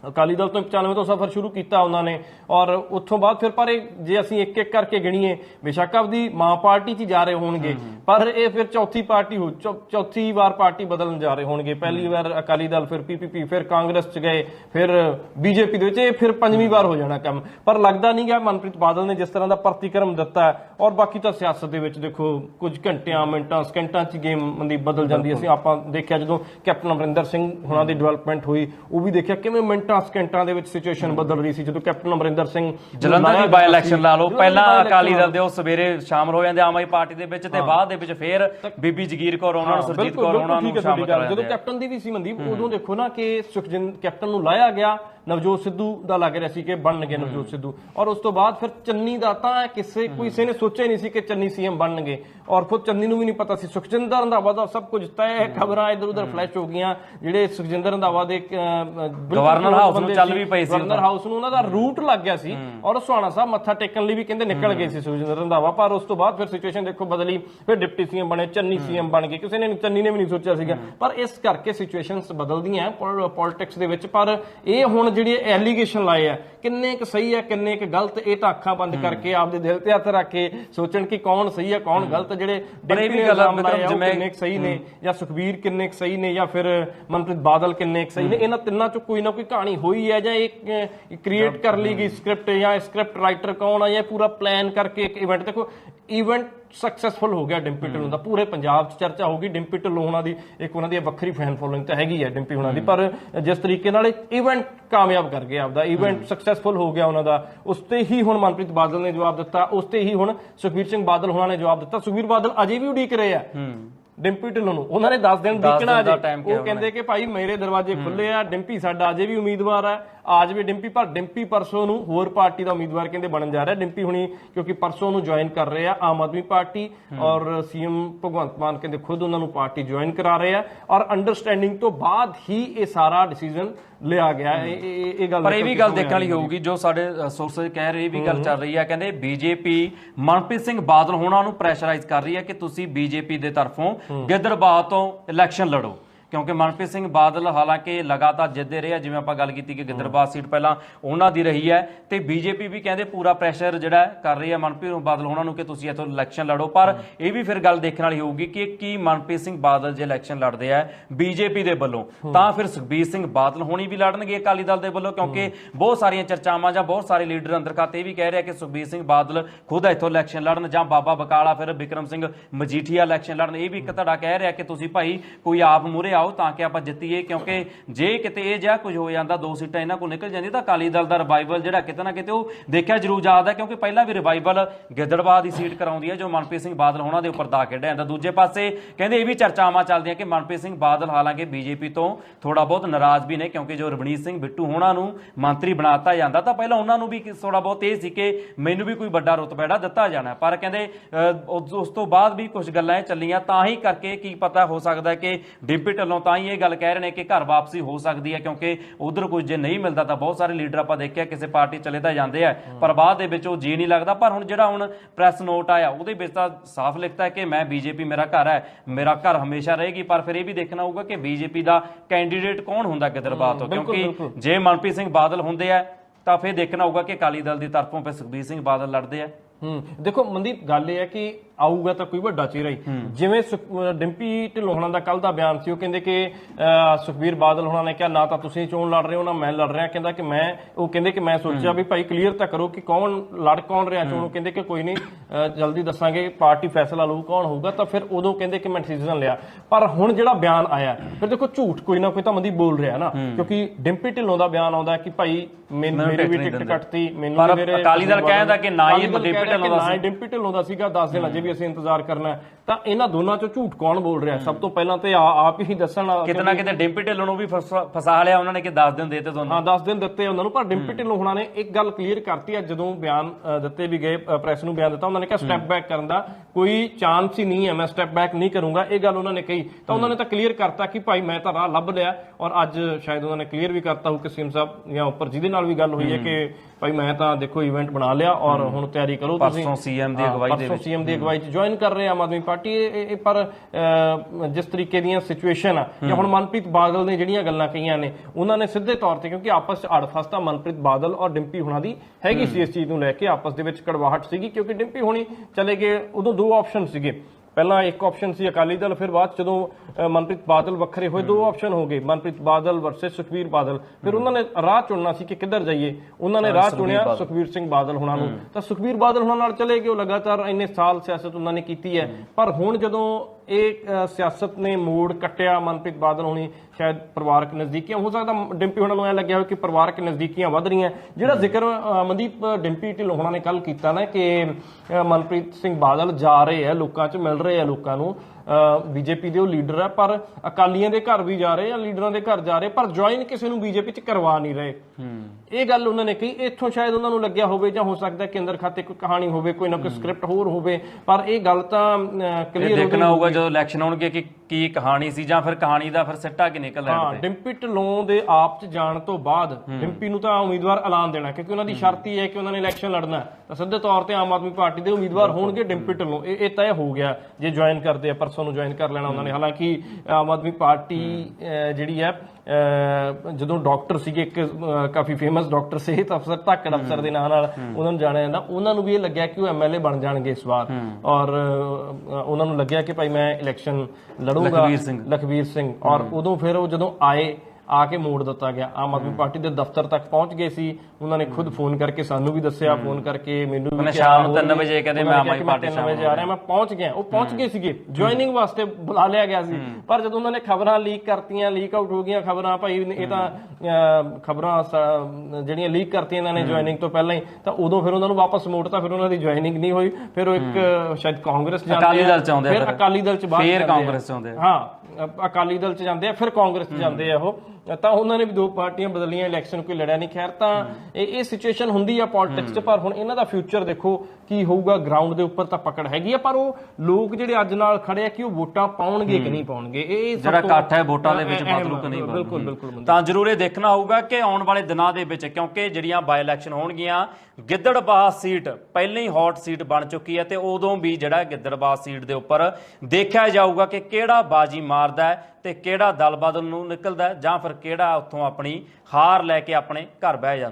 ਅਕਾਲੀ ਦਲ ਤੋਂ 95 ਤੋਂ ਸਫ਼ਰ ਸ਼ੁਰੂ ਕੀਤਾ ਉਹਨਾਂ ਨੇ ਔਰ ਉੱਥੋਂ ਬਾਅਦ ਫਿਰ ਪਰ ਇਹ ਜੇ ਅਸੀਂ ਇੱਕ ਇੱਕ ਕਰਕੇ ਗਿਣੀਏ ਬੇਸ਼ੱਕ ਆਪਦੀ ਮਾਂ ਪਾਰਟੀ 'ਚ ਹੀ ਜਾ ਰਹੇ ਹੋਣਗੇ ਪਰ ਇਹ ਫਿਰ ਚੌਥੀ ਪਾਰਟੀ ਹੋ ਚੌਥੀ ਵਾਰ ਪਾਰਟੀ ਬਦਲਣ ਜਾ ਰਹੇ ਹੋਣਗੇ। ਪਹਿਲੀ ਵਾਰ ਅਕਾਲੀ ਦਲ ਫਿਰ ਪੀਪੀਪੀ ਫਿਰ ਕਾਂਗਰਸ 'ਚ ਗਏ ਫਿਰ ਬੀਜੇਪੀ ਦੇ ਵਿੱਚ ਇਹ ਫਿਰ ਪੰਜਵੀਂ ਵਾਰ ਹੋ ਜਾਣਾ ਕੰਮ ਪਰ ਲੱਗਦਾ ਨਹੀਂ ਗਿਆ ਮਨਪ੍ਰੀਤ ਬਾਦਲ ਨੇ ਜਿਸ ਤਰ੍ਹਾਂ ਦਾ ਪ੍ਰਤੀਕਰਮ ਦਿੱਤਾ ਔਰ ਬਾਕੀ ਤਾਂ ਸਿਆਸਤ ਦੇ ਵਿੱਚ ਦੇਖੋ ਕੁਝ ਘੰਟਿਆਂ ਮਿੰਟਾਂ ਸਕਿੰਟਾਂ 'ਚ ਗੇਮ ਮੰਦੀ ਬਦਲ ਜਾਂਦੀ। ਅਸੀਂ ਆਪਾਂ ਦੇਖਿਆ ਜਦੋਂ ਕੈਪਟਨ ਅਮਰਿੰਦਰ ਸਿੰਘ ਹੁਣਾਂ ਦੀ ਡਿਵੈਲਪਮੈਂਟ ਹੋਈ ਉਹ ਵੀ ਦੇਖਿਆ ਕਿਵੇਂ ਮਿੰਟਾਂ ਸਕਿੰਟਾਂ ਦੇ ਵਿੱਚ ਸਿਚੁਏਸ਼ਨ ਬਦਲ ਰਹੀ ਸੀ ਜਦੋਂ ਕੈਪਟਨ ਅਮਰਿੰਦਰ ਸਿੰਘ ਜਲੰਧਰ ਦੀ ਬਾਈ ਇਲੈਕਸ਼ਨ। ਲਾ ਲਓ ਪਹਿਲਾਂ ਅਕਾਲੀ ਦਲ ਦੇ ਉਹ ਸਵੇਰੇ ਸ਼ਾਮਲ ਹੋ ਜਾਂਦੇ ਆਮ ਆਦਮੀ ਪਾਰਟੀ ਦੇ ਵਿੱਚ ਤੇ ਬਾਅਦ ਦੇ ਵਿੱਚ ਫੇਰ ਬੀਬੀ ਜਗੀਰ ਕੌਰ ਉਹਨਾਂ ਨੂੰ ਸਰਜੀਤ ਕੌਰ ਉਹਨਾਂ ਨੂੰ ਸ਼ਾਮਲ ਗੱਲ। ਕਰ ਜਦੋਂ ਕੈਪਟਨ ਦੀ ਵੀ ਸੀ ਮਨਦੀਪ ਉਦੋਂ ਦੇਖੋ ਨਾ ਕਿ ਸੁਖਜਿੰਦ ਕੈਪਟਨ ਨੂੰ ਲਾਇਆ ਗਿਆ। ਨਵਜੋਤ ਸਿੱਧੂ ਦਾ ਲੱਗ ਰਿਹਾ ਸੀ ਕਿ ਬਣਨਗੇ ਨਵਜੋਤ ਸਿੱਧੂ। ਔਰ ਉਸ ਤੋਂ ਬਾਅਦ ਫਿਰ ਚੰਨੀ ਦਾ ਤਾਂ ਕਿਸੇ ਕੋਈ ਕਿਸੇ ਨੇ ਸੋਚਿਆ ਨਹੀਂ ਸੀ ਕਿ ਚੰਨੀ ਸੀਐਮ ਬਣਨਗੇ। ਔਰ ਖੁਦ ਚੰਨੀ ਨੂੰ ਵੀ ਨਹੀਂ ਪਤਾ ਸੀ। ਸੁਖਜਿੰਦਰ ਰੰਧਾਵਾ ਦਾ ਸਭ ਕੁਝ ਤੈਅ ਹੈ। ਖਬਰਾਂ ਇਧਰ ਉਧਰ ਫਲੈਸ਼ ਹੋ ਗਈਆਂ। ਜਿਹੜੇ ਸੁਖਜਿੰਦਰ ਰੰਧਾਵਾ ਦੇ ਗਵਰਨਰ ਹਾਊਸ ਨੂੰ ਚੱਲ ਵੀ ਪਈ ਸੀ ਗਵਰਨਰ ਹਾਊਸ ਨੂੰ ਉਹਨਾਂ ਦਾ ਰੂਟ ਲੱਗ ਗਿਆ ਸੀ। ਔਰ ਸੁਹਾਣਾ ਸਾਹਿਬ ਮੱਥਾ ਟੇਕਣ ਲਈ ਵੀ ਕਹਿੰਦੇ ਨਿਕਲ ਗਏ ਸੀ ਸੁਖਜਿੰਦਰ ਰੰਧਾਵਾ। ਪਰ ਉਸ ਤੋਂ ਬਾਅਦ ਫਿਰ ਸਿਚੁਏਸ਼ਨ ਦੇਖੋ ਬਦਲੀ। ਫਿਰ ਡਿਪਟੀ ਸੀਐਮ ਬਣੇ ਚੰਨੀ ਸੀਐਮ ਬਣ ਗਏ। ਕਿਸੇ ਨੇ ਚੰਨੀ ਨੇ ਵੀ ਨਹੀਂ ਸੋਚਿਆ ਸੀਗਾ। ਪਰ ਇਸ ਕਰਕੇ ਸਿਚੁਏਸ਼ਨਸ ਬਦਲਦੀਆਂ ਪੋਲਿਟਿਕਸ ਦੇ ਵਿੱਚ। ਪਰ ਇਹ ਹੁਣ ਜਿਹੜੀ ਐਲੀਗੇਸ਼ਨ ਲਾਏ ਆ ਕਿੰਨੇ ਕੁ ਸਹੀ ਆ ਕਿੰਨੇ ਕੁ ਗਲਤ ਇਹ ਤਾਂ ਅੱਖਾਂ ਬੰਦ ਕਰਕੇ ਆਪਦੇ ਦਿਲ ਤੇ ਹੱਥ ਰੱਖ ਕੇ ਸੋਚਣ ਕਿ ਕੌਣ ਸਹੀ ਆ ਕੌਣ ਗਲਤ ਜਿਹੜੇ ਡਿਪਟੀ ਨੇ ਇਲਜ਼ਾਮ ਲਾਏ ਆ, ਕਿੰਨੇ ਕੁ ਸਹੀ ਨੇ ਜਾਂ ਸੁਖਬੀਰ ਕਿੰਨੇ ਕੁ ਸਹੀ ਨੇ ਜਾਂ ਫਿਰ ਮਨਪ੍ਰੀਤ ਬਾਦਲ ਕਿੰਨੇ ਕੁ ਸਹੀ ਨੇ ਇਹਨਾਂ ਤਿੰਨਾਂ ਚੋਂ ਕੋਈ ਨਾ ਕੋਈ ਕਹਾਣੀ ਹੋਈ ਹੈ ਜਾਂ ਇਹ ਕ੍ਰੀਏਟ ਕਰ ਲਈ ਗਈ ਸਕ੍ਰਿਪਟ ਜਾਂ ਸਕ੍ਰਿਪਟ ਰਾਈਟਰ ਕੌਣ ਆ ਜਾਂ ਪੂਰਾ ਪਲਾਨ ਕਰਕੇ ਇੱਕ ਇਵੈਂਟ ਦੇਖੋ ਇਵੈਂਟ ਸਕਸੈਸਫੁਲ ਹੋ ਗਿਆ ਡਿੰਪੀ ਢਿੱਲੋਂ ਦਾ। ਪੂਰੇ ਪੰਜਾਬ 'ਚ ਚਰਚਾ ਹੋਗੀ ਡਿੰਪੀ ਢਿੱਲੋਂ ਉਹਨਾਂ ਦੀ ਇੱਕ ਉਹਨਾਂ ਦੀ ਵੱਖਰੀ ਫੈਨ ਫੋਲੋਇੰਗ ਤਾਂ ਹੈਗੀ ਹੈ ਡਿੰਪੀ ਉਹਨਾਂ ਦੀ। ਪਰ ਜਿਸ ਤਰੀਕੇ ਨਾਲ ਇਵੈਂਟ ਕਾਮਯਾਬ ਕਰ ਗਿਆ ਆਪਦਾ। ਇਵੈਂਟ ਸਕਸੈਸਫੁਲ ਹੋ ਗਿਆ ਉਹਨਾਂ ਦਾ। ਉਸ ਤੇ ਹੀ ਹੁਣ ਮਨਪ੍ਰੀਤ ਬਾਦਲ ਨੇ ਜਵਾਬ ਦਿੱਤਾ। ਉਸ ਤੇ ਹੀ ਹੁਣ ਸੁਖਬੀਰ ਸਿੰਘ ਬਾਦਲ ਹੋਣਾ ਨੇ ਜਵਾਬ ਦਿੱਤਾ। ਸੁਖਬੀਰ ਬਾਦਲ ਅਜੇ ਵੀ ਉਡੀਕ ਰਹੇ ਆ। ਡਿੰਪੀ ਢਿੱਲੋਂ ਨੂੰ। ਉਹਨਾਂ ਨੇ 10 ਦਿਨ ਦਾ ਅਜੇ। ਉਹ ਕਹਿੰਦੇ ਕਿ ਭਾਈ ਮੇਰੇ ਦਰਵਾਜ਼ੇ ਖੁੱਲੇ ਆ। ਡਿੰਪੀ ਸਾਡਾ ਅਜੇ ਵੀ ਉਮੀਦਵਾਰ ਹੈ ਆਜ ਵੀ ਡਿੰਪੀ ਪਰ ਡਿੰਪੀ ਪਰਸੋਂ ਨੂੰ ਹੋਰ ਪਾਰਟੀ ਦਾ ਉਮੀਦਵਾਰ ਕਹਿੰਦੇ ਬਣਨ ਜਾ ਰਿਹਾ। ਡਿੰਪੀ ਹੁਣੀ ਕਿਉਂਕਿ ਪਰਸੋਂ ਨੂੰ ਜੁਆਇਨ ਕਰ ਰਹੇ ਆ ਆਮ ਆਦਮੀ ਪਾਰਟੀ ਔਰ ਸੀਐਮ ਭਗਵੰਤ ਮਾਨ ਕਹਿੰਦੇ ਖੁਦ ਉਹਨਾਂ ਨੂੰ ਪਾਰਟੀ ਜੁਆਇਨ ਕਰਾ ਰਹੇ ਆ ਔਰ ਅੰਡਰਸਟੈਂਡਿੰਗ ਤੋਂ ਬਾਅਦ ਹੀ ਇਹ ਸਾਰਾ ਡਿਸੀਜਨ ਲਿਆ ਗਿਆ। ਇਹ- ਇਹ ਗੱਲ ਪਰ ਇਹ ਵੀ ਗੱਲ ਦੇਖਣ ਵਾਲੀ ਹੋਊਗੀ ਜੋ ਸਾਡੇ ਸੋਰਸਸ ਕਹਿ ਰਹੇ ਵੀ ਗੱਲ ਚੱਲ ਰਹੀ ਹੈ ਕਹਿੰਦੇ ਬੀਜੇਪੀ ਮਨਪ੍ਰੀਤ ਸਿੰਘ ਬਾਦਲ ਹੋਣਾ ਨੂੰ ਪ੍ਰੈਸ਼ਰਾਈਜ਼ ਕਰ ਰਹੀ ਹੈ ਕਿ ਤੁਸੀਂ ਬੀਜੇਪੀ ਦੇ ਤਰਫੋਂ ਗਿੱਦੜਬਾਹ ਤੋਂ ਇਲੈਕਸ਼ਨ ਲੜੋ। ਕਿਉਂਕਿ ਮਨਪ੍ਰੀਤ ਸਿੰਘ ਬਾਦਲ ਹਾਲਾਂਕਿ ਲਗਾਤਾਰ ਜਿੱਤਦੇ ਰਹੇ ਆ, ਜਿਵੇਂ ਆਪਾਂ ਗੱਲ ਕੀਤੀ ਕਿ ਗਿੱਦੜਬਾਹ ਸੀਟ ਪਹਿਲਾਂ ਉਹਨਾਂ ਦੀ ਰਹੀ ਹੈ ਤੇ ਬੀਜੇਪੀ ਵੀ ਕਹਿੰਦੇ ਪੂਰਾ ਪ੍ਰੈਸ਼ਰ ਜਿਹੜਾ ਕਰ ਰਹੀ ਹੈ ਮਨਪ੍ਰੀਤ ਬਾਦਲ ਉਹਨਾਂ ਨੂੰ ਕਿ ਤੁਸੀਂ ਇੱਥੋਂ ਇਲੈਕਸ਼ਨ ਲੜੋ। ਪਰ ਇਹ ਵੀ ਫਿਰ ਗੱਲ ਦੇਖਣ ਵਾਲੀ ਹੋਊਗੀ ਕਿ ਕੀ ਮਨਪ੍ਰੀਤ ਸਿੰਘ ਬਾਦਲ ਜੇ ਇਲੈਕਸ਼ਨ ਲੜਦੇ ਆ ਬੀਜੇਪੀ ਦੇ ਵੱਲੋਂ, ਤਾਂ ਫਿਰ ਸੁਖਬੀਰ ਸਿੰਘ ਬਾਦਲ ਹੋਣੀ ਵੀ ਲੜਨਗੇ ਅਕਾਲੀ ਦਲ ਦੇ ਵੱਲੋਂ, ਕਿਉਂਕਿ ਬਹੁਤ ਸਾਰੀਆਂ ਚਰਚਾਵਾਂ ਜਾਂ ਬਹੁਤ ਸਾਰੇ ਲੀਡਰ ਅੰਦਰ ਖਾਤੇ ਇਹ ਵੀ ਕਹਿ ਰਿਹਾ ਕਿ ਸੁਖਬੀਰ ਸਿੰਘ ਬਾਦਲ ਖੁਦ ਇੱਥੋਂ ਇਲੈਕਸ਼ਨ ਲੜਨ ਜਾਂ ਬਾਬਾ ਬਕਾਲਾ ਫਿਰ ਵਿਕਰਮ ਸਿੰਘ ਮਜੀਠੀਆ ਇਲੈਕਸ਼ਨ ਲੜਨ, ਇਹ ਵੀ ਇੱਕ ਧੜਾ ਕਹਿ ਰਿਹਾ ਕਿ ਤੁਸੀਂ ਭਾਈ ਕੋਈ ਆਪ ਮੂਰੇ ਆਓ ਤਾਂ ਕਿ ਆਪਾਂ ਜਿੱਤੀਏ, ਕਿਉਂਕਿ ਜੇ ਕਿਤੇ ਇਹ ਜਿਹਾ ਕੁਝ ਹੋ ਜਾਂਦਾ, ਦੋ ਸੀਟਾਂ ਇਹਨਾਂ ਕੋਲ ਨਿਕਲ ਜਾਂਦੀ ਤਾਂ ਅਕਾਲੀ ਦਲ ਦਾ ਰਿਵਾਈਵਲ ਜਿਹੜਾ ਕਿਤੇ ਨਾ ਕਿਤੇ ਉਹ ਦੇਖਿਆ ਜ਼ਰੂਰ ਜਾਂਦਾ ਕਿਉਂਕਿ ਪਹਿਲਾਂ ਵੀ ਰਿਵਾਈਵਲ ਗਿੱਦੜਬਾਹ ਦੀ ਸੀਟ ਕਰਾਉਂਦੀ ਹੈ, ਜੋ ਮਨਪ੍ਰੀਤ ਸਿੰਘ ਬਾਦਲ ਹੋਣਾ ਦੇ ਉੱਪਰ ਦਾ ਖੇਡਿਆ ਜਾਂਦਾ। ਦੂਜੇ ਪਾਸੇ ਕਹਿੰਦੇ ਇਹ ਵੀ ਚਰਚਾਵਾਂ ਚੱਲਦੀਆਂ ਕਿ ਮਨਪ੍ਰੀਤ ਸਿੰਘ ਬਾਦਲ ਹਾਲਾਂਕਿ ਬੀਜੇਪੀ ਤੋਂ ਥੋੜਾ ਬਹੁਤ ਨਾਰਾਜ਼ ਵੀ ਨੇ, ਕਿਉਂਕਿ ਜੋ ਰਵਨੀਤ ਸਿੰਘ ਬਿੱਟੂ ਹੋਣਾ ਨੂੰ ਮੰਤਰੀ ਬਣਾਤਾ ਜਾਂਦਾ, ਤਾਂ ਪਹਿਲਾਂ ਉਹਨਾਂ ਨੂੰ ਵੀ ਥੋੜਾ ਬਹੁਤ ਇਹ ਸੀ ਕਿ ਮੈਨੂੰ ਵੀ ਕੋਈ ਵੱਡਾ ਰੁਤਬਾ ਜਿਹੜਾ ਦਿੱਤਾ ਜਾਣਾ। ਪਰ ਕਹਿੰਦੇ ਉਸ ਤੋਂ ਬਾਅਦ ਵੀ ਕੁਝ ਗੱਲਾਂ ਇਹ ਚੱਲੀਆਂ, ਤਾਂ ਹੀ ਕਰਕੇ ਕੀ ਪਤਾ ਹੋ ਸਕਦਾ ਕਿ ਡਿੰਪੀ ਢਿੱਲੋਂ ਤਾਂ ਹੀ ਇਹ ਗੱਲ ਕਹਿ ਰਹੇ ਨੇ ਕਿ ਘਰ ਵਾਪਸੀ ਹੋ ਸਕਦੀ ਹੈ ਕਿਉਂਕਿ ਉਧਰ ਕੁਝ ਜੇ ਨਹੀਂ ਮਿਲਦਾ ਤਾਂ ਬਹੁਤ ਸਾਰੇ ਲੀਡਰ ਆਪਾਂ ਦੇਖਿਆ ਕਿਸੇ ਪਾਰਟੀ ਚਲੇ ਤਾਂ ਜਾਂਦੇ ਆ ਪਰ ਬਾਅਦ ਦੇ ਵਿੱਚ ਉਹ ਜੀ ਨਹੀਂ ਲੱਗਦਾ। ਪਰ ਹੁਣ ਜਿਹੜਾ ਹੁਣ ਪ੍ਰੈਸ ਨੋਟ ਆਇਆ ਉਹਦੇ ਵਿੱਚ ਤਾਂ ਸਾਫ਼ ਲਿਖਤਾ ਹੈ ਕਿ ਮੈਂ ਬੀਜੇਪੀ ਮੇਰਾ ਘਰ ਹੈ ਮੇਰਾ ਘਰ ਹਮੇਸ਼ਾ ਰਹੇਗੀ ਪਰ ਫਿਰ ਇਹ ਵੀ ਦੇਖਣਾ ਹੋਊਗਾ ਕਿ ਬੀਜੇਪੀ ਦਾ ਕੈਂਡੀਡੇਟ ਕੌਣ ਹੁੰਦਾ ਗਿੱਦੜਬਾਹ ਤੋਂ ਕਿਉਂਕਿ ਜੇ ਮਨਪ੍ਰੀਤ ਸਿੰਘ ਬਾਦਲ ਹੁੰਦੇ ਆ ਤਾਂ ਫਿਰ ਦੇਖਣਾ ਹੋਊਗਾ ਕਿ ਅਕਾਲੀ ਦਲ ਦੀ ਤਰਫੋਂ ਫਿਰ ਸੁਖਬੀਰ ਸਿੰਘ ਬਾਦਲ ਲੜਦੇ ਆ। ਹੂੰ। ਦੇਖੋ ਮਨਦੀਪ ਗੱਲ ਇਹ ਹੈ ਕਿ ਆਊਗਾ ਤਾਂ ਕੋਈ ਵੱਡਾ ਚਿਹਰਾ ਹੀ। ਜਿਵੇਂ ਡਿੰਪੀ ਢਿੱਲੋਂ ਹੋਣਾ ਦਾ ਕੱਲ ਦਾ ਬਿਆਨ ਸੀ ਉਹ ਕਹਿੰਦੇ ਕਿ ਸੁਖਬੀਰ ਬਾਦਲ ਹੋਣਾ ਨੇ ਕਿਹਾ ਨਾ ਤਾਂ ਤੁਸੀਂ ਚੋਣ ਲੜ ਰਹੇ ਹੋ ਨਾ ਮੈਂ ਲੜ ਰਿਹਾ। ਕਹਿੰਦਾ ਕਿ ਮੈਂ ਉਹ ਕਹਿੰਦੇ ਕਿ ਮੈਂ ਸੋਚਿਆ ਵੀ ਭਾਈ ਕਲੀਅਰ ਤਾਂ ਕਰੋ ਕਿ ਕੌਣ ਲੜ ਕੌਣ ਰਿਹਾ ਚੋਣ। ਉਹ ਕਹਿੰਦੇ ਕਿ ਕੋਈ ਨਹੀਂ ਜਲਦੀ ਦੱਸਾਂਗੇ ਪਾਰਟੀ ਫੈਸਲਾ ਲਊ ਕੌਣ ਹੋਊਗਾ। ਤਾਂ ਫਿਰ ਉਦੋਂ ਕਹਿੰਦੇ ਕਿ ਮੈਂ ਡਿਸੀਜਨ ਲਿਆ। ਪਰ ਹੁਣ ਜਿਹੜਾ ਬਿਆਨ ਆਇਆ ਫਿਰ ਦੇਖੋ ਝੂਠ ਕੋਈ ਨਾ ਕੋਈ ਤਾਂ ਮਨਦੀਪ ਬੋਲ ਰਿਹਾ ਨਾ। ਕਿਉਂਕਿ ਡਿੰਪੀ ਢਿੱਲੋਂ ਦਾ ਬਿਆਨ ਆਉਂਦਾ ਕਿ ਭਾਈ ਮੈਨੂੰ ਮੇਰੀ ਵੀ ਟਿਕਟ ਕੱਟਤੀ ਮੈਨੂੰ ਮੇਰੇ ਅਕਾਲੀ ਦਲ ਕਹਿੰਦਾ ਕਿ ਨਾ ਹੀ ਡਿੰਪੀ ਢਿੱਲੋਂ ਦਾ ਹੀ ਡਿੰਪੀ ਢਿੱਲੋਂ ਦਾ ਸੀਗਾ 10 ਦਿਨ ਅਜੇ ਵੀ ਅਸੀਂ ਇੰਤਜ਼ਾਰ ਕਰਨਾ। ਤਾਂ ਇਹਨਾਂ ਦੋਨਾਂ ਚੋਂ ਝੂਠ ਕੌਣ ਬੋਲ ਰਿਹਾ? ਸਭ ਤੋਂ ਪਹਿਲਾਂ ਤੇ ਆ- ਆਪ ਹੀ ਦੱਸਣ ਕਿਤੇ ਨਾ ਕਿਤੇ ਡਿੰਪੀ ਢਿੱਲੋਂ ਨੂੰ ਵੀ ਫਸਾ ਲਿਆ ਉਹਨਾਂ ਨੇ ਕਿ 10 ਦਿਨ ਦੇਤੇ ਤੁਹਾਨੂੰ। ਹਾਂ 10 ਦਿਨ ਦਿੱਤੇ ਉਹਨਾਂ ਨੂੰ ਪਰ ਡਿੰਪੀ ਢਿੱਲੋਂ ਹੁਣਾਂ ਨੇ ਇੱਕ ਗੱਲ ਕਲੀਅਰ ਕਰਤੀ ਹੈ ਜਦੋਂ ਬਿਆਨ ਦਿੱਤੇ ਵੀ ਗਏ ਪ੍ਰੈਸ ਨੂੰ ਬਿਆਨ ਦਿੱਤਾ ਉਹਨਾਂ ਨੇ ਕਿਹਾ ਸਟੈਪ ਬੈਕ ਕਰਨ ਦਾ। ਕੋਈ ਚਾਂਸ ਹੀ ਨਹੀਂ ਹੈ ਮੈਂ ਸਟੈਪ ਬੈਕ ਨਹੀਂ ਕਰੂੰਗਾ ਇਹ ਗੱਲ ਉਹਨਾਂ ਨੇ ਕਹੀ। ਤਾਂ ਉਹਨਾਂ ਨੇ ਤਾਂ ਕਲੀਅਰ ਕਰਤਾ ਕਿ ਭਾਈ ਮੈਂ ਤਾਂ ਰਾਹ ਲੱਭ ਲਿਆ ਔਰ ਅੱਜ ਸ਼ਾਇਦ ਉਹਨਾਂ ਨੇ ਕਲੀਅਰ ਵੀ ਕਰਤਾ ਹੋ ਕਿ ਸੀਐਮ ਸਾਹਿਬ ਜਾਂ ਉੱਪਰ ਜਿਹਦੇ ਨਾਲ ਵੀ ਗੱਲ ਹੋਈ ਹੈ ਕਿ ਭਾਈ ਮੈਂ ਤਾਂ ਦੇਖੋ ਇਵੈਂਟ ਬਣਾ ਲਿਆ ਔਰ ਹੁਣ ਤਿਆਰੀ ਕਰੋ ਤੁਸੀਂ ਪਰਸੋਂ ਸੀਐਮ ਦੀ ਅਗਵਾਈ ਦੇ ਪਰਸੋਂ ਵਿੱਚ। ਸੀਐਮ ਦੀ ਅਗਵਾਈ 'ਚ ਜੁਆਇਨ ਕਰ ਰਹੇ ਆਮ ਆਦਮੀ ਪਾਰਟੀ। ਇਹ- ਪਰ ਜਿਸ ਤਰੀਕੇ ਦੀਆਂ ਸਿਚੁਏਸ਼ਨ ਆ ਜਾਂ ਹੁਣ ਮਨਪ੍ਰੀਤ ਬਾਦਲ ਨੇ ਜਿਹੜੀਆਂ ਗੱਲਾਂ ਕਹੀਆਂ ਨੇ ਉਹਨਾਂ ਨੇ ਸਿੱਧੇ ਤੌਰ ਤੇ ਕਿਉਂਕਿ ਆਪਸ 'ਚ ਅੜਫਸਤਾ ਮਨਪ੍ਰੀਤ ਬਾਦਲ ਔਰ ਡਿੰਪੀ ਹੁਣਾਂ ਦੀ ਹੈਗੀ ਸੀ ਇਸ ਚੀਜ਼ ਨੂੰ ਲੈ ਕੇ ਆਪਸ ਦੇ ਵਿੱਚ ਕੜਵਾਹਟ ਸੀਗੀ ਕਿਉਂਕਿ ਡਿੰਪੀ ਹੁਣੀ ਚਲੇ ਗਏ ਉਦੋਂ ਦੋ ਆਪਸ਼ਨ ਸੀਗੇ। ਪਹਿਲਾਂ ਇੱਕ ਆਪਸ਼ਨ ਸੀ ਅਕਾਲੀ ਦਲ ਫਿਰ ਬਾਅਦ ਜਦੋਂ ਮਨਪ੍ਰੀਤ ਬਾਦਲ ਵੱਖਰੇ ਹੋਏ ਦੋ ਆਪਸ਼ਨ ਹੋ ਗਏ। ਮਨਪ੍ਰੀਤ ਬਾਦਲ ਵਰਸਸ ਸੁਖਬੀਰ ਬਾਦਲ। ਫਿਰ ਉਹਨਾਂ ਨੇ ਰਾਹ ਚੁਣਨਾ ਸੀ ਕਿ ਕਿੱਧਰ ਜਾਈਏ। ਉਹਨਾਂ ਨੇ ਰਾਹ ਚੁਣਿਆ ਸੁਖਬੀਰ ਸਿੰਘ ਬਾਦਲ ਹੁਣਾਂ ਨੂੰ। ਤਾਂ ਸੁਖਬੀਰ ਬਾਦਲ ਹੁਣਾਂ ਨਾਲ ਚਲੇ ਗਏ। ਉਹ ਲਗਾਤਾਰ ਇੰਨੇ ਸਾਲ ਸਿਆਸਤ ਉਹਨਾਂ ਨੇ ਕੀਤੀ ਹੈ। ਪਰ ਹੁਣ ਜਦੋਂ ਇਹ ਸਿਆਸਤ ਨੇ ਮੋੜ ਕੱਟਿਆ ਮਨਪ੍ਰੀਤ ਬਾਦਲ ਹੁਣੀ ਸ਼ਾਇਦ ਪਰਿਵਾਰਕ ਨਜ਼ਦੀਕੀਆਂ ਹੋ ਸਕਦਾ ਡਿੰਪੀ ਹੁਣਾਂ ਨੂੰ ਐ ਲੱਗਿਆ ਹੋਵੇ ਕਿ ਪਰਿਵਾਰਕ ਨਜ਼ਦੀਕੀਆਂ ਵੱਧ ਰਹੀਆਂ। ਜਿਹੜਾ ਜ਼ਿਕਰ ਮਨਦੀਪ ਡਿੰਪੀ ਢਿੱਲੋਂ ਹੁਣਾਂ ਨੇ ਕੱਲ ਕੀਤਾ ਨਾ ਕਿ ਮਨਪ੍ਰੀਤ ਸਿੰਘ ਬਾਦਲ ਜਾ ਰਹੇ ਆ ਲੋਕਾਂ 'ਚ ਮਿਲ ਰਹੇ ਆ ਲੋਕਾਂ ਨੂੰ। ਬੀਜੇਪੀ ਦੇ ਉਹ ਲੀਡਰ ਆ ਪਰ ਅਕਾਲੀਆਂ ਦੇ ਘਰ ਵੀ ਜਾ ਰਹੇ ਆ ਲੀਡਰਾਂ ਦੇ ਘਰ ਜਾ ਰਹੇ ਪਰ ਜੁਆਇਨ ਕਿਸੇ ਨੂੰ ਬੀਜੇਪੀ 'ਚ ਕਰਵਾ ਨਹੀਂ ਰਹੇ। ਇਹ ਗੱਲ ਉਹਨਾਂ ਨੇ ਕਹੀ ਇੱਥੋਂ ਸ਼ਾਇਦ ਉਹਨਾਂ ਨੂੰ ਲੱਗਿਆ ਹੋਵੇ ਜਾਂ ਹੋ ਸਕਦਾ ਕਿ ਅੰਦਰ ਖਾਤੇ ਕੋਈ ਕਹਾਣੀ ਹੋਵੇ ਕੋਈ ਨਾ ਕੋਈ ਸਕ੍ਰਿਪਟ ਹੋਰ ਹੋਵੇ ਪਰ ਇਹ ਗੱਲ ਤਾਂ ਕਲੀਅਰ ਦੇਖਣਾ ਹੋਊਗਾ। ਜਦੋਂ ਇਲੈਕਸ਼ਨ ਆਉਣਗੇ ਕਿ ਕੀ ਕਹਾਣੀ ਸੀ ਜਾਂ ਫਿਰ ਕਹਾਣੀ ਦਾ ਫਿਰ ਸਿੱਟਾ ਕੀ ਨਿਕਲ ਹਾਂ ਰਿਹਾ ਡਿੰਪੀ ਢਿੱਲੋਂ ਦੇ ਆਪ ਚ ਜਾਣ ਤੋਂ ਬਾਅਦ ਡਿੰਪੀ ਨੂੰ ਤਾਂ ਉਮੀਦਵਾਰ ਐਲਾਨ ਦੇਣਾ ਕਿਉਂਕਿ ਉਹਨਾਂ ਦੀ ਸ਼ਰਤ ਹੀ ਹੈ ਕਿ ਉਹਨਾਂ ਨੇ ਇਲੈਕਸ਼ਨ ਲੜਨਾ ਹੈ। ਤਾਂ ਸਿੱਧੇ ਤੌਰ ਤੇ ਆਮ ਆਦਮੀ ਪਾਰਟੀ ਦੇ ਉਮੀਦਵਾਰ ਹੋਣਗੇ ਡਿੰਪੀ ਢਿੱਲੋਂ। ਇਹ ਇਹ ਤੈਅ ਹੋ ਗਿਆ ਜੇ ਜੁਆਇਨ ਕਰਦੇ ਆ ਪਰਸੋਂ ਨੂੰ ਜੁਆਇਨ ਕਰ ਲੈਣਾ ਉਹਨਾਂ ਨੇ। ਹਾਲਾਂਕਿ ਆਮ ਆਦਮੀ ਪਾਰਟੀ ਜਿਹੜੀ ਹੈ ਜਦੋਂ ਡਾਕਟਰ ਸੀਗੇ ਇੱਕ ਕਾਫੀ ਫੇਮਸ ਡਾਕਟਰ ਸਿਹਤ ਅਫਸਰ ਧੱਕੜ ਅਫਸਰ ਦੇ ਨਾਂ ਨਾਲ ਉਹਨਾਂ ਨੂੰ ਜਾਣਿਆ ਜਾਂਦਾ। ਉਹਨਾਂ ਨੂੰ ਵੀ ਇਹ ਲੱਗਿਆ ਕਿ ਉਹ ਐਮਐਲਏ ਬਣ ਜਾਣਗੇ ਇਸ ਵਾਰ। ਔਰ ਉਹਨਾਂ ਨੂੰ ਲੱਗਿਆ ਕਿ ਭਾਈ ਮੈਂ ਇਲੈਕਸ਼ਨ ਲੜੂੰਗਾ। ਲਖਵੀਰ ਸਿੰਘ। ਔਰ ਉਦੋਂ ਫਿਰ ਉਹ ਜਦੋਂ ਆਏ ਆ ਕੇ ਮੋੜ ਦਿੱਤਾ ਗਿਆ। ਆਮ ਆਦਮੀ ਪਾਰਟੀ ਦੇ ਦਫ਼ਤਰ ਤੱਕ ਪਹੁੰਚ ਗਏ ਸੀ। ਉਹਨਾਂ ਨੇ ਖੁਦ ਫੋਨ ਕਰਕੇ ਸਾਨੂੰ ਵੀ ਦੱਸਿਆ ਫੋਨ ਕਰਕੇ ਮੈਨੂੰ ਵੀ ਸ਼ਾਮ ਨੂੰ ਹੋਰ ਤਿੰਨ ਵੀ- ਵਜੇ ਕਹਿੰਦੇ ਮੈਂ ਆਮ ਆਦਮੀ ਪਾਰਟੀ ਵਜੇ ਆ ਰਿਹਾ ਮੈਂ ਪਹੁੰਚ ਗਿਆ। ਉਹ ਪਹੁੰਚ ਗਏ ਸੀਗੇ। ਜੁਆਇਨਿੰਗ ਵਾਸਤੇ ਬੁਲਾ ਲਿਆ ਗਿਆ ਸੀ। ਪਰ ਜਦੋਂ ਉਹਨਾਂ ਨੇ ਖਬਰਾਂ ਲੀਕ ਕਰਤੀਆਂ ਲੀਕ ਆਊਟ ਹੋ ਗਈਆਂ ਖਬਰਾਂ ਭਾਈ ਇਹ ਤਾਂ ਖਬਰਾਂ ਜਿਹੜੀਆਂ ਲੀਕ ਕਰਤੀਆਂ ਇਹਨਾਂ ਨੇ ਜੁਆਇਨਿੰਗ ਤੋਂ ਪਹਿਲਾਂ ਹੀ ਤਾਂ ਉਦੋਂ ਫਿਰ ਉਹਨਾਂ ਨੂੰ ਵਾਪਸ ਮੋੜਤਾ ਫਿਰ ਉਹਨਾਂ ਦੀ ਜੁਆਇਨਿੰਗ ਨਹੀਂ ਹੋਈ। ਫਿਰ ਉਹ ਇੱਕ ਸ਼ਾਇਦ ਕਾਂਗਰਸ ਜਾਂਦੇ ਅਕਾਲੀ ਦਲ ਚ ਆਉਂਦੇ ਫਿਰ। ਅਕਾਲੀ ਦਲ ਚ ਬਾਅਦ ਫਿਰ। ਕਾਂਗਰਸ ਚ ਆਉਂਦੇ। ਹਾਂ ਅਕਾਲੀ ਦਲ ਚ ਜਾਂਦੇ ਆ ਫਿਰ ਕਾਂਗਰਸ ਚ ਜਾਂਦੇ ਆ ਉਹ। ਤਾਂ ਉਹਨਾਂ ਨੇ ਵੀ ਦੋ ਪਾਰਟੀਆਂ ਬਦਲੀਆਂ ਇਲੈਕਸ਼ਨ ਕੋਈ ਲੜਿਆ ਨਹੀਂ। ਖੈਰ ਤਾਂ ਇਹ ਇਹ ਸਿਚੁਏਸ਼ਨ ਹੁੰਦੀ ਆ ਪੋਲਿਟਿਕਸ ਚ ਪਰ ਹੁਣ ਇਹਨਾਂ ਦਾ ਫਿਊਚਰ ਦੇਖੋ ਕੀ ਹੋਊਗਾ। ਗਰਾਊਂਡ ਦੇ ਉੱਪਰ ਤਾਂ ਪਕੜ ਹੈਗੀ ਆ ਪਰ ਉਹ ਲੋਕ ਜਿਹੜੇ ਅੱਜ ਨਾਲ ਖੜੇ ਆ ਕਿ ਉਹ ਵੋਟਾਂ ਪਾਉਣਗੇ ਕਿ ਨਹੀਂ ਪਾਉਣਗੇ? ਇਹ ਜਿਹੜਾ ਇਕੱਠ ਹੈ ਵੋਟਾਂ ਦੇ ਵਿੱਚ ਬਦਲੂ ਕਿ ਨਹੀਂ ਬਿਲਕੁਲ ਬਿਲਕੁਲ ਤਾਂ ਜ਼ਰੂਰ ਇਹ ਦੇਖਣਾ ਹੋਊਗਾ ਕਿ ਆਉਣ ਵਾਲੇ ਦਿਨਾਂ ਦੇ ਵਿੱਚ ਕਿਉਂਕਿ ਜਿਹੜੀਆਂ ਬਾਈ ਇਲੈਕਸ਼ਨ ਹੋਣਗੀਆਂ ਗਿੱਦੜਬਾਹ ਸੀਟ ਪਹਿਲਾਂ ਹੀ ਹੌਟ ਸੀਟ ਬਣ ਚੁੱਕੀ ਹੈ ਤੇ ਉਦੋਂ ਵੀ ਜਿਹੜਾ ਗਿੱਦੜਬਾਹ ਸੀਟ ਦੇ ਉੱਪਰ ਦੇਖਿਆ ਜਾਊਗਾ ਕਿ ਕਿਹੜਾ ਬਾਜੀ ਮਾਰਦਾ ਹੈ ਤੇ ਕਿਹੜਾ ਦਲ ਬਦਲ ਨੂੰ ਨਿਕਲਦਾ ਜਾਂ ਫਿਰ ਕਿਹੜਾ ਉੱਥੋਂ ਆਪਣੀ ਹਾਰ ਲੈ ਕੇ ਆਪਣੇ ਘਰ ਬਹਿ ਜਾਂਦਾ